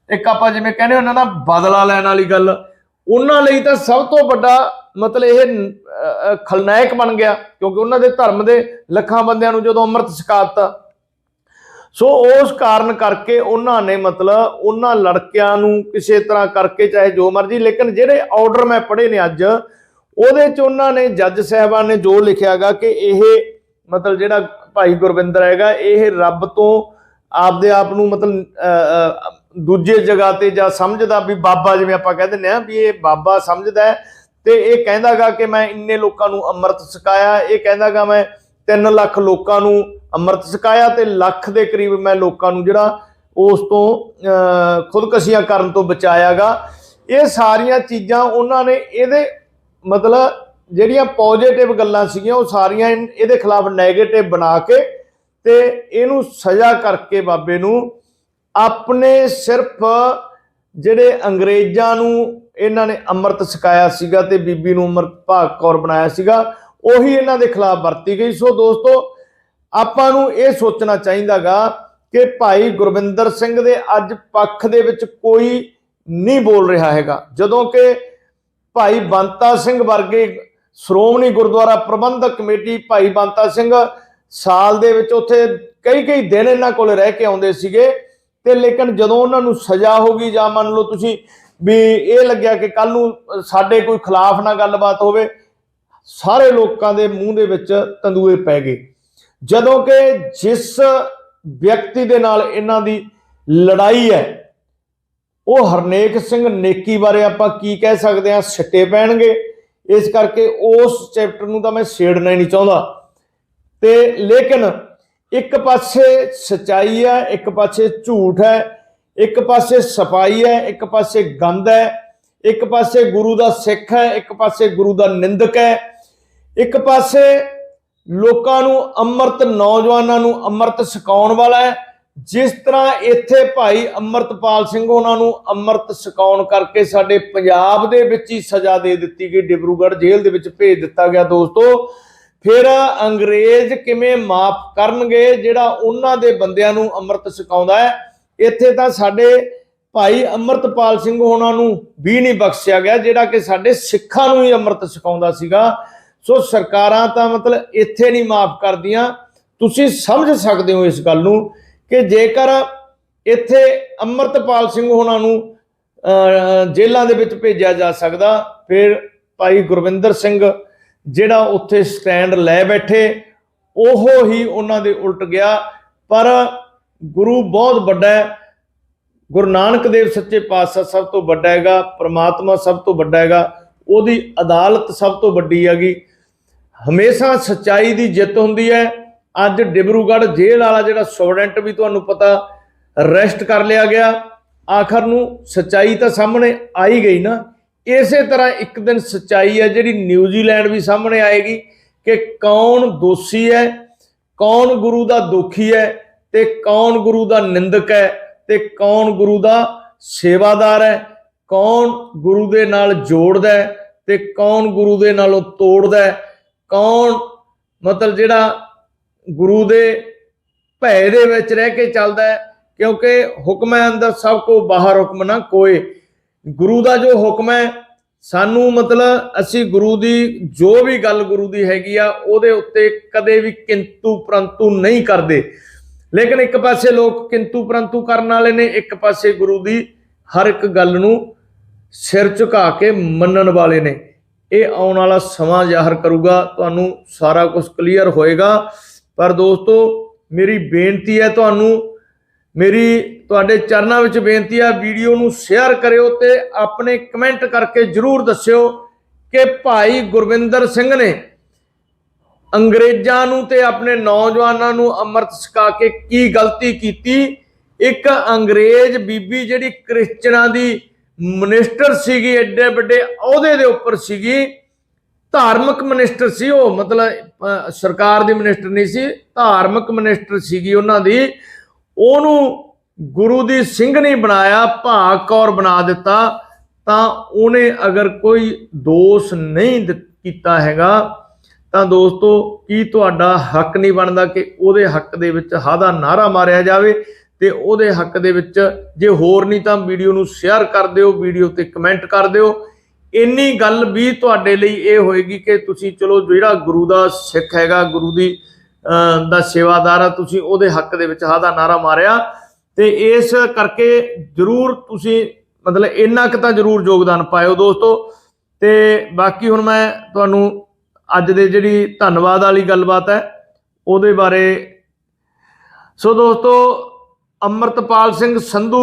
ਇੱਕ ਆਪਾਂ ਜਿਵੇਂ ਕਹਿੰਦੇ ਉਹਨਾਂ ਦਾ ਬਦਲਾ ਲੈਣ ਵਾਲੀ ਗੱਲ, ਉਹਨਾਂ ਲਈ ਤਾਂ ਸਭ ਤੋਂ ਵੱਡਾ ਮਤਲਬ ਇਹ ਖਲਨਾਇਕ ਬਣ ਗਿਆ। ਕਿਉਂਕਿ ਉਹਨਾਂ ਦੇ ਧਰਮ ਦੇ ਲੱਖਾਂ ਬੰਦਿਆਂ ਨੂੰ ਜਦੋਂ ਅੰਮ੍ਰਿਤ ਛਕਾ ਦਿੱਤਾ ਸੋ ਉਸ ਕਾਰਨ ਕਰਕੇ ਉਹਨਾਂ ਨੇ ਮਤਲਬ ਉਹਨਾਂ ਲੜਕਿਆਂ ਨੂੰ ਕਿਸੇ ਤਰ੍ਹਾਂ ਕਰਕੇ ਚਾਹੇ ਜੋ ਮਰਜ਼ੀ ਲੇਕਿਨ ਜਿਹੜੇ ਆਰਡਰ ਮੈਂ ਪੜ੍ਹੇ ਨੇ ਅੱਜ ਉਹਦੇ ਚ ਉਹਨਾਂ ਨੇ ਜੱਜ ਸਾਹਿਬਾਨ ਨੇ ਜੋ ਲਿਖਿਆਗਾ ਕਿ ਇਹ ਮਤਲਬ ਜਿਹੜਾ ਭਾਈ ਗੁਰਵਿੰਦਰ ਹੈਗਾ ਇਹ ਰੱਬ ਤੋਂ ਆਪਦੇ ਆਪ ਨੂੰ ਮਤਲਬ ਅਹ, ਦੂਜੇ ਜਗ੍ਹਾ ਤੇ ਜਾਂ ਸਮਝਦਾ ਵੀ ਬਾਬਾ ਜਿਵੇਂ ਆਪਾਂ ਕਹਿ ਦਿੰਦੇ ਆ ਵੀ ਇਹ ਬਾਬਾ ਸਮਝਦਾ ਤੇ ਇਹ ਕਹਿੰਦਾਗਾ ਕਿ ਮੈਂ ਇੰਨੇ ਲੋਕਾਂ ਨੂੰ ਅੰਮ੍ਰਿਤ ਛਕਾਇਆ ਇਹ ਕਹਿੰਦਾਗਾ ਮੈਂ 3 ਲੱਖ ਲੋਕਾਂ ਨੂੰ ਅੰਮ੍ਰਿਤ ਛਕਾਇਆ ਤੇ ਲੱਖ ਦੇ ਕਰੀਬ ਮੈਂ ਲੋਕਾਂ ਨੂੰ ਜਿਹੜਾ ਉਸ ਤੋਂ ਖੁਦਕਸ਼ੀਆਂ ਕਰਨ ਤੋਂ ਬਚਾਇਆਗਾ। ਇਹ ਸਾਰੀਆਂ ਚੀਜ਼ਾਂ ਉਹਨਾਂ ਨੇ ਇਹਦੇ ਮਤਲਬ ਜਿਹੜੀਆਂ ਪੋਜ਼ਿਟਿਵ ਗੱਲਾਂ ਸੀਗੀਆਂ, ਉਹ ਸਾਰੀਆਂ ਇਨ- ਇਹਦੇ ਖਿਲਾਫ 네ਗੇਟਿਵ ਬਣਾ ਕੇ ਤੇ ਇਹਨੂੰ ਸਜ਼ਾ ਕਰਕੇ ਬਾਬੇ ਨੂੰ ਆਪਣੇ ਸਿਰਫ ਜਿਹੜੇ ਅੰਗਰੇਜ਼ਾਂ ਨੂੰ ਇਹਨਾਂ ਨੇ ਅੰਮ੍ਰਿਤ ਛਕਾਇਆ ਸੀਗਾ ਤੇ ਬੀਬੀ ਨੂੰ ਅੰਮ੍ਰਿਤ ਭਾਗ ਕੌਰ ਬਣਾਇਆ ਸੀਗਾ ਉਹੀ ਇਹਨਾਂ ਦੇ ਖਿਲਾਫ ਵਰਤੀ ਗਈ। ਸੋ ਦੋਸਤੋ, ਆਪਾਂ ਨੂੰ ਇਹ ਸੋਚਣਾ ਚਾਹੀਦਾਗਾ ਕਿ ਭਾਈ ਗੁਰਵਿੰਦਰ ਸਿੰਘ ਦੇ ਅੱਜ ਪੱਖ ਦੇ ਵਿੱਚ ਕੋਈ ਨਹੀਂ ਬੋਲ ਰਿਹਾ ਹੈਗਾ। ਜਦੋਂ ਕਿ ਭਾਈ ਬੰਤਾ ਸਿੰਘ ਵਰਗੇ ਸ਼੍ਰੋਮਣੀ ਗੁਰਦੁਆਰਾ ਪ੍ਰਬੰਧਕ ਕਮੇਟੀ ਭਾਈ ਬੰਤਾ ਸਿੰਘ ਸਾਲ ਦੇ ਵਿੱਚ ਉੱਥੇ ਕਈ ਕਈ ਦਿਨ ਇਹਨਾਂ ਕੋਲ ਰਹਿ ਕੇ ਆਉਂਦੇ ਸੀਗੇ। ਤੇ ਲੇਕਿਨ ਜਦੋਂ ਉਹਨਾਂ ਨੂੰ ਸਜ਼ਾ ਹੋ ਗਈ, ਜਾਂ ਮੰਨ ਲਓ ਤੁਸੀਂ ਵੀ ਇਹ ਲੱਗਿਆ ਕਿ ਕੱਲ ਨੂੰ ਸਾਡੇ ਕੋਈ ਖਿਲਾਫ ਨਾ ਗੱਲਬਾਤ ਹੋਵੇ ਸਾਰੇ ਲੋਕਾਂ ਦੇ ਮੂੰਹ ਦੇ ਵਿੱਚ ਤੰਦੂਏ ਪੈ ਗਏ। ਜਦੋਂ ਕਿ ਜਿਸ ਵਿਅਕਤੀ ਦੇ ਨਾਲ ਇਹਨਾਂ ਦੀ ਲੜਾਈ ਹੈ, ਉਹ ਹਰਨੇਕ ਸਿੰਘ ਨੇਕੀ ਬਾਰੇ ਆਪਾਂ ਕੀ ਕਹਿ ਸਕਦੇ ਹਾਂ? ਸਿੱਟੇ ਪੈਣਗੇ। ਇਸ ਕਰਕੇ ਉਸ ਚੈਪਟਰ ਨੂੰ ਤਾਂ ਮੈਂ ਛੇੜਨਾ ਹੀ ਨਹੀਂ ਚਾਹੁੰਦਾ। ਤੇ ਲੇਕਿਨ ਇੱਕ ਪਾਸੇ ਸਚਾਈ ਹੈ, ਇੱਕ ਪਾਸੇ ਝੂਠ ਹੈ, ਇੱਕ ਪਾਸੇ ਸਫ਼ਾਈ ਹੈ, ਇੱਕ ਪਾਸੇ ਗੰਦ ਹੈ, ਇੱਕ ਪਾਸੇ ਗੁਰੂ ਦਾ ਸਿੱਖ ਹੈ, ਇੱਕ ਪਾਸੇ ਗੁਰੂ ਦਾ ਨਿੰਦਕ ਹੈ। ਇੱਕ ਪਾਸੇ ਲੋਕਾਂ ਨੂੰ ਅੰਮ੍ਰਿਤ, ਨੌਜਵਾਨਾਂ ਨੂੰ ਅੰਮ੍ਰਿਤ ਸਿਖਾਉਣ ਵਾਲਾ ਹੈ, ਜਿਸ ਤਰ੍ਹਾਂ ਇੱਥੇ ਭਾਈ ਅੰਮ੍ਰਿਤਪਾਲ ਸਿੰਘ ਉਹਨਾਂ ਨੂੰ ਅੰਮ੍ਰਿਤ ਸਿਖਾਉਣ ਕਰਕੇ ਸਾਡੇ ਪੰਜਾਬ ਦੇ ਵਿੱਚ ਹੀ ਸਜ਼ਾ ਦੇ ਦਿੱਤੀ ਗਈ, ਡਿਬਰੂਗੜ੍ਹ ਜੇਲ੍ਹ ਦੇ ਵਿੱਚ ਭੇਜ ਦਿੱਤਾ ਗਿਆ ਦੋਸਤੋ। ਫਿਰ ਅੰਗਰੇਜ਼ ਕਿਵੇਂ ਮਾਫ ਕਰਨਗੇ, ਜਿਹੜਾ ਉਹਨਾਂ ਦੇ ਬੰਦਿਆਂ ਨੂੰ ਅੰਮ੍ਰਿਤ ਸਿਖਾਉਂਦਾ ਹੈ? ਇੱਥੇ ਤਾਂ ਸਾਡੇ ਭਾਈ ਅੰਮ੍ਰਿਤਪਾਲ ਸਿੰਘ ਉਹਨਾਂ ਨੂੰ ਵੀ ਨਹੀਂ ਬਖਸ਼ਿਆ ਗਿਆ, ਜਿਹੜਾ ਕਿ ਸਾਡੇ ਸਿੱਖਾਂ ਨੂੰ ਹੀ ਅੰਮ੍ਰਿਤ ਸਿਖਾਉਂਦਾ ਸੀਗਾ। ਸੋ ਸਰਕਾਰਾਂ ਤਾਂ ਮਤਲਬ ਇੱਥੇ ਨਹੀਂ ਮਾਫ ਕਰਦੀਆਂ। ਤੁਸੀਂ ਸਮਝ ਸਕਦੇ ਹੋ ਇਸ ਗੱਲ ਨੂੰ ਕਿ ਜੇਕਰ ਇੱਥੇ ਅੰਮ੍ਰਿਤਪਾਲ ਸਿੰਘ ਉਹਨਾਂ ਨੂੰ ਜੇਲ੍ਹਾਂ ਦੇ ਵਿੱਚ ਭੇਜਿਆ ਜਾ ਸਕਦਾ, ਫਿਰ ਭਾਈ ਗੁਰਵਿੰਦਰ ਸਿੰਘ ਜਿਹੜਾ ਉੱਥੇ ਸਟੈਂਡ ਲੈ ਬੈਠੇ, ਉਹ ਹੀ ਉਹਨਾਂ ਦੇ ਉਲਟ ਗਿਆ। ਪਰ ਗੁਰੂ ਬਹੁਤ ਵੱਡਾ ਹੈ। ਗੁਰੂ ਨਾਨਕ ਦੇਵ ਸੱਚੇ ਪਾਤਸ਼ਾਹ ਸਭ ਤੋਂ ਵੱਡਾ ਹੈਗਾ, ਪ੍ਰਮਾਤਮਾ ਸਭ ਤੋਂ ਵੱਡਾ ਹੈਗਾ, ਉਹਦੀ ਅਦਾਲਤ ਸਭ ਤੋਂ ਵੱਡੀ ਹੈਗੀ। ਹਮੇਸ਼ਾ ਸੱਚਾਈ ਦੀ ਜਿੱਤ ਹੁੰਦੀ ਹੈ। ਅੱਜ ਡਿਬਰੂਗੜ੍ਹ ਜੇਲ੍ਹ ਵਾਲਾ ਜਿਹੜਾ ਸਟੂਡੈਂਟ ਵੀ ਤੁਹਾਨੂੰ ਪਤਾ ਅਰੈਸਟ ਕਰ ਲਿਆ ਗਿਆ। ਆਖਰ ਨੂੰ ਸੱਚਾਈ ਤਾਂ ਸਾਹਮਣੇ ਆਈ ਗਈ ਨਾ। ਇਸੇ ਤਰ੍ਹਾਂ ਇੱਕ ਦਿਨ ਸੱਚਾਈ ਹੈ ਜਿਹੜੀ ਨਿਊਜ਼ੀਲੈਂਡ ਵੀ ਸਾਹਮਣੇ ਆਏਗੀ ਕਿ ਕੌਣ ਦੋਸ਼ੀ ਹੈ, ਕੌਣ ਗੁਰੂ ਦਾ ਦੁਖੀ ਹੈ ਤੇ ਕੌਣ ਗੁਰੂ ਦਾ ਨਿੰਦਕ ਹੈ ਤੇ ਕੌਣ ਗੁਰੂ ਦਾ ਸੇਵਾਦਾਰ ਹੈ, ਕੌਣ ਗੁਰੂ ਦੇ ਨਾਲ ਜੋੜਦਾ ਹੈ ਤੇ ਕੌਣ ਗੁਰੂ ਦੇ ਨਾਲੋਂ ਤੋੜਦਾ ਹੈ। ਕੌਣ? ਮਤਲਬ ਜਿਹੜਾ ਗੁਰੂ ਦੇ ਭੈ ਦੇ ਵਿੱਚ ਰਹਿ ਕੇ ਚੱਲਦਾ ਹੈ, ਕਿਉਂਕਿ ਹੁਕਮ ਹੈ ਅੰਦਰ ਸਭ ਕੋ ਬਾਹਰ ਹੁਕਮ ਨਾ ਕੋਏ। ਗੁਰੂ ਦਾ ਜੋ ਹੁਕਮ ਹੈ, ਸਾਨੂੰ ਮਤਲਬ ਅਸੀਂ ਗੁਰੂ ਦੀ, ਜੋ ਵੀ ਗੱਲ ਗੁਰੂ ਦੀ ਹੈਗੀ ਆ, ਉਹਦੇ ਉੱਤੇ ਕਦੇ ਵੀ ਕਿੰਤੂ ਪਰੰਤੂ ਨਹੀਂ ਕਰਦੇ। ਲੇਕਿਨ ਇੱਕ ਪਾਸੇ ਲੋਕ ਕਿੰਤੂ ਪਰੰਤੂ ਕਰਨ ਵਾਲੇ ਨੇ, ਇੱਕ ਪਾਸੇ ਗੁਰੂ ਦੀ ਹਰ ਇੱਕ ਗੱਲ ਨੂੰ ਸਿਰ ਝੁਕਾ ਕੇ ਮੰਨਣ ਵਾਲੇ ਨੇ। ਇਹ ਆਉਣ ਵਾਲਾ ਸਮਾਂ ਜ਼ਾਹਰ ਕਰੂਗਾ, ਤੁਹਾਨੂੰ ਸਾਰਾ ਕੁਝ ਕਲੀਅਰ ਹੋਏਗਾ। ਪਰ ਦੋਸਤੋ, ਮੇਰੀ ਬੇਨਤੀ ਹੈ ਤੁਹਾਨੂੰ, ਮੇਰੀ ਤੁਹਾਡੇ ਚਰਨਾਂ ਵਿੱਚ ਬੇਨਤੀ ਹੈ, ਵੀਡੀਓ ਨੂੰ ਸ਼ੇਅਰ ਕਰਿਓ ਤੇ ਆਪਣੇ ਕਮੈਂਟ ਕਰਕੇ ਜਰੂਰ ਦੱਸਿਓ ਕਿ ਭਾਈ ਗੁਰਵਿੰਦਰ ਸਿੰਘ ਨੇ ਅੰਗਰੇਜ਼ਾਂ ਨੂੰ ਤੇ ਆਪਣੇ ਨੌਜਵਾਨਾਂ ਨੂੰ ਅੰਮ੍ਰਿਤ ਛਕਾ ਕੇ ਕੀ ਗਲਤੀ ਕੀਤੀ? ਇੱਕ ਅੰਗਰੇਜ਼ ਬੀਬੀ ਜਿਹੜੀ ਕ੍ਰਿਸਚਨਾਂ ਦੀ ਮਿਨਿਸਟਰ ਸੀਗੀ ਐਡੇ ਵੱਡੇ, ਅਹੁਦੇ ਦੇ ਉੱਪਰ ਸੀਗੀ। ਧਾਰਮਿਕ ਮਿਨਿਸਟਰ ਸੀ ਉਹ, ਮਤਲਬ ਸਰਕਾਰ ਦੀ ਮਿਨਿਸਟਰ ਨਹੀਂ ਸੀ, ਧਾਰਮਿਕ ਮਿਨਿਸਟਰ ਸੀਗੀ ਉਹਨਾਂ ਦੀ। ਉਹਨੂੰ ਗੁਰੂ ਦੀ ਸਿੰਘਣੀ ਬਣਾਇਆ, ਭਾਗ ਕੌਰ ਬਣਾ ਦਿੱਤਾ। ਤਾਂ ਉਹਨੇ ਅਗਰ ਕੋਈ ਦੋਸ਼ ਨਹੀਂ ਕੀਤਾ ਹੈਗਾ, ਤਾਂ ਦੋਸਤੋ, ਕੀ ਤੁਹਾਡਾ ਹੱਕ ਨਹੀਂ ਬਣਦਾ ਕਿ ਉਹਦੇ ਹੱਕ ਦੇ ਵਿੱਚ ਹਾਦਾ ਨਾਰਾ ਮਾਰਿਆ ਜਾਵੇ? ਤੇ ਉਹਦੇ ਹੱਕ ਦੇ ਵਿੱਚ ਜੇ ਹੋਰ ਨਹੀਂ ਤਾਂ ਵੀਡੀਓ ਨੂੰ ਸ਼ੇਅਰ ਕਰ ਦਿਓ, ਵੀਡੀਓ ਤੇ ਕਮੈਂਟ ਕਰ ਦਿਓ। ਇੰਨੀ ਗੱਲ ਵੀ ਤੁਹਾਡੇ ਲਈ ਇਹ ਹੋਏਗੀ ਕਿ ਤੁਸੀਂ ਚਲੋ ਜਿਹੜਾ ਗੁਰੂ ਦਾ ਸਿੱਖ ਹੈਗਾ, ਗੁਰੂ ਦੀ ਦਾ ਸੇਵਾਦਾਰ ਆ, ਤੁਸੀਂ ਉਹਦੇ ਹੱਕ ਦੇ ਵਿੱਚ ਹਾਦਾ ਨਾਰਾ ਮਾਰਿਆ। ਤੇ ਇਸ ਕਰਕੇ ਜਰੂਰ ਤੁਸੀਂ ਮਤਲਬ ਇੰਨਾ ਕੁ ਤਾਂ ਜਰੂਰ ਯੋਗਦਾਨ ਪਾਇਓ ਦੋਸਤੋ। ਤੇ ਬਾਕੀ ਹੁਣ ਮੈਂ ਤੁਹਾਨੂੰ ਅੱਜ ਦੇ ਜਿਹੜੀ ਧੰਨਵਾਦ ਵਾਲੀ ਗੱਲਬਾਤ ਹੈ, ਉਹਦੇ ਬਾਰੇ। ਸੋ ਦੋਸਤੋ ਅਮਰਤਪਾਲ ਸਿੰਘ ਸੰਧੂ,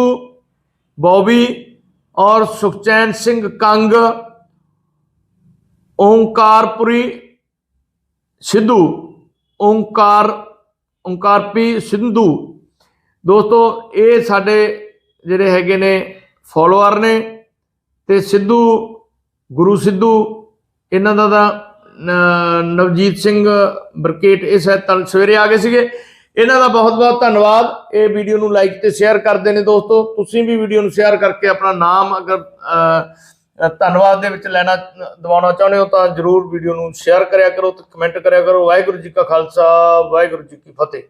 ਬੌਬੀ ਔਰ ਸੁਖਚੈਨ ਸਿੰਘ ਕੰਗ, ਓੰਕਾਰਪੁਰੀ ਸਿੱਧੂ, ਓੰਕਾਰ ਓੰਕਾਰਪੀ ਸਿੰਧੂ। ਦੋਸਤੋ, ਇਹ ਸਾਡੇ ਜਿਹੜੇ ਹੈਗੇ ਨੇ ਫੋਲੋਅਰ ਨੇ ਤੇ ਸਿੱਧੂ, ਗੁਰੂ ਸਿੱਧੂ, ਇਹਨਾਂ ਦਾ ਤਾਂ ਨਵਜੀਤ ਸਿੰਘ ਬਰਕੇਟ, ਇਹ ਸ਼ਾਇਦ ਸਵੇਰੇ ਆ ਗਏ ਸੀਗੇ। ਇਹਨਾਂ ਦਾ ਬਹੁਤ ਬਹੁਤ ਧੰਨਵਾਦ। ਇਹ ਵੀਡੀਓ ਨੂੰ ਲਾਈਕ ਤੇ ਸ਼ੇਅਰ ਕਰਦੇ ਨੇ ਦੋਸਤੋ। ਤੁਸੀਂ ਵੀ ਵੀਡੀਓ ਨੂੰ ਸ਼ੇਅਰ ਕਰਕੇ ਆਪਣਾ ਨਾਮ ਅਗਰ ਧੰਨਵਾਦ ਦੇ ਵਿੱਚ ਲੈਣਾ, ਦਵਾਉਣਾ ਚਾਹੁੰਦੇ ਹੋ ਤਾਂ ਜਰੂਰ ਵੀਡੀਓ ਨੂੰ ਸ਼ੇਅਰ ਕਰਿਆ ਕਰੋ ਤੇ ਕਮੈਂਟ ਕਰਿਆ ਕਰੋ। ਵਾਹਿਗੁਰੂ ਜੀ ਕਾ ਖਾਲਸਾ, ਵਾਹਿਗੁਰੂ ਜੀ ਕੀ ਫਤਿਹ।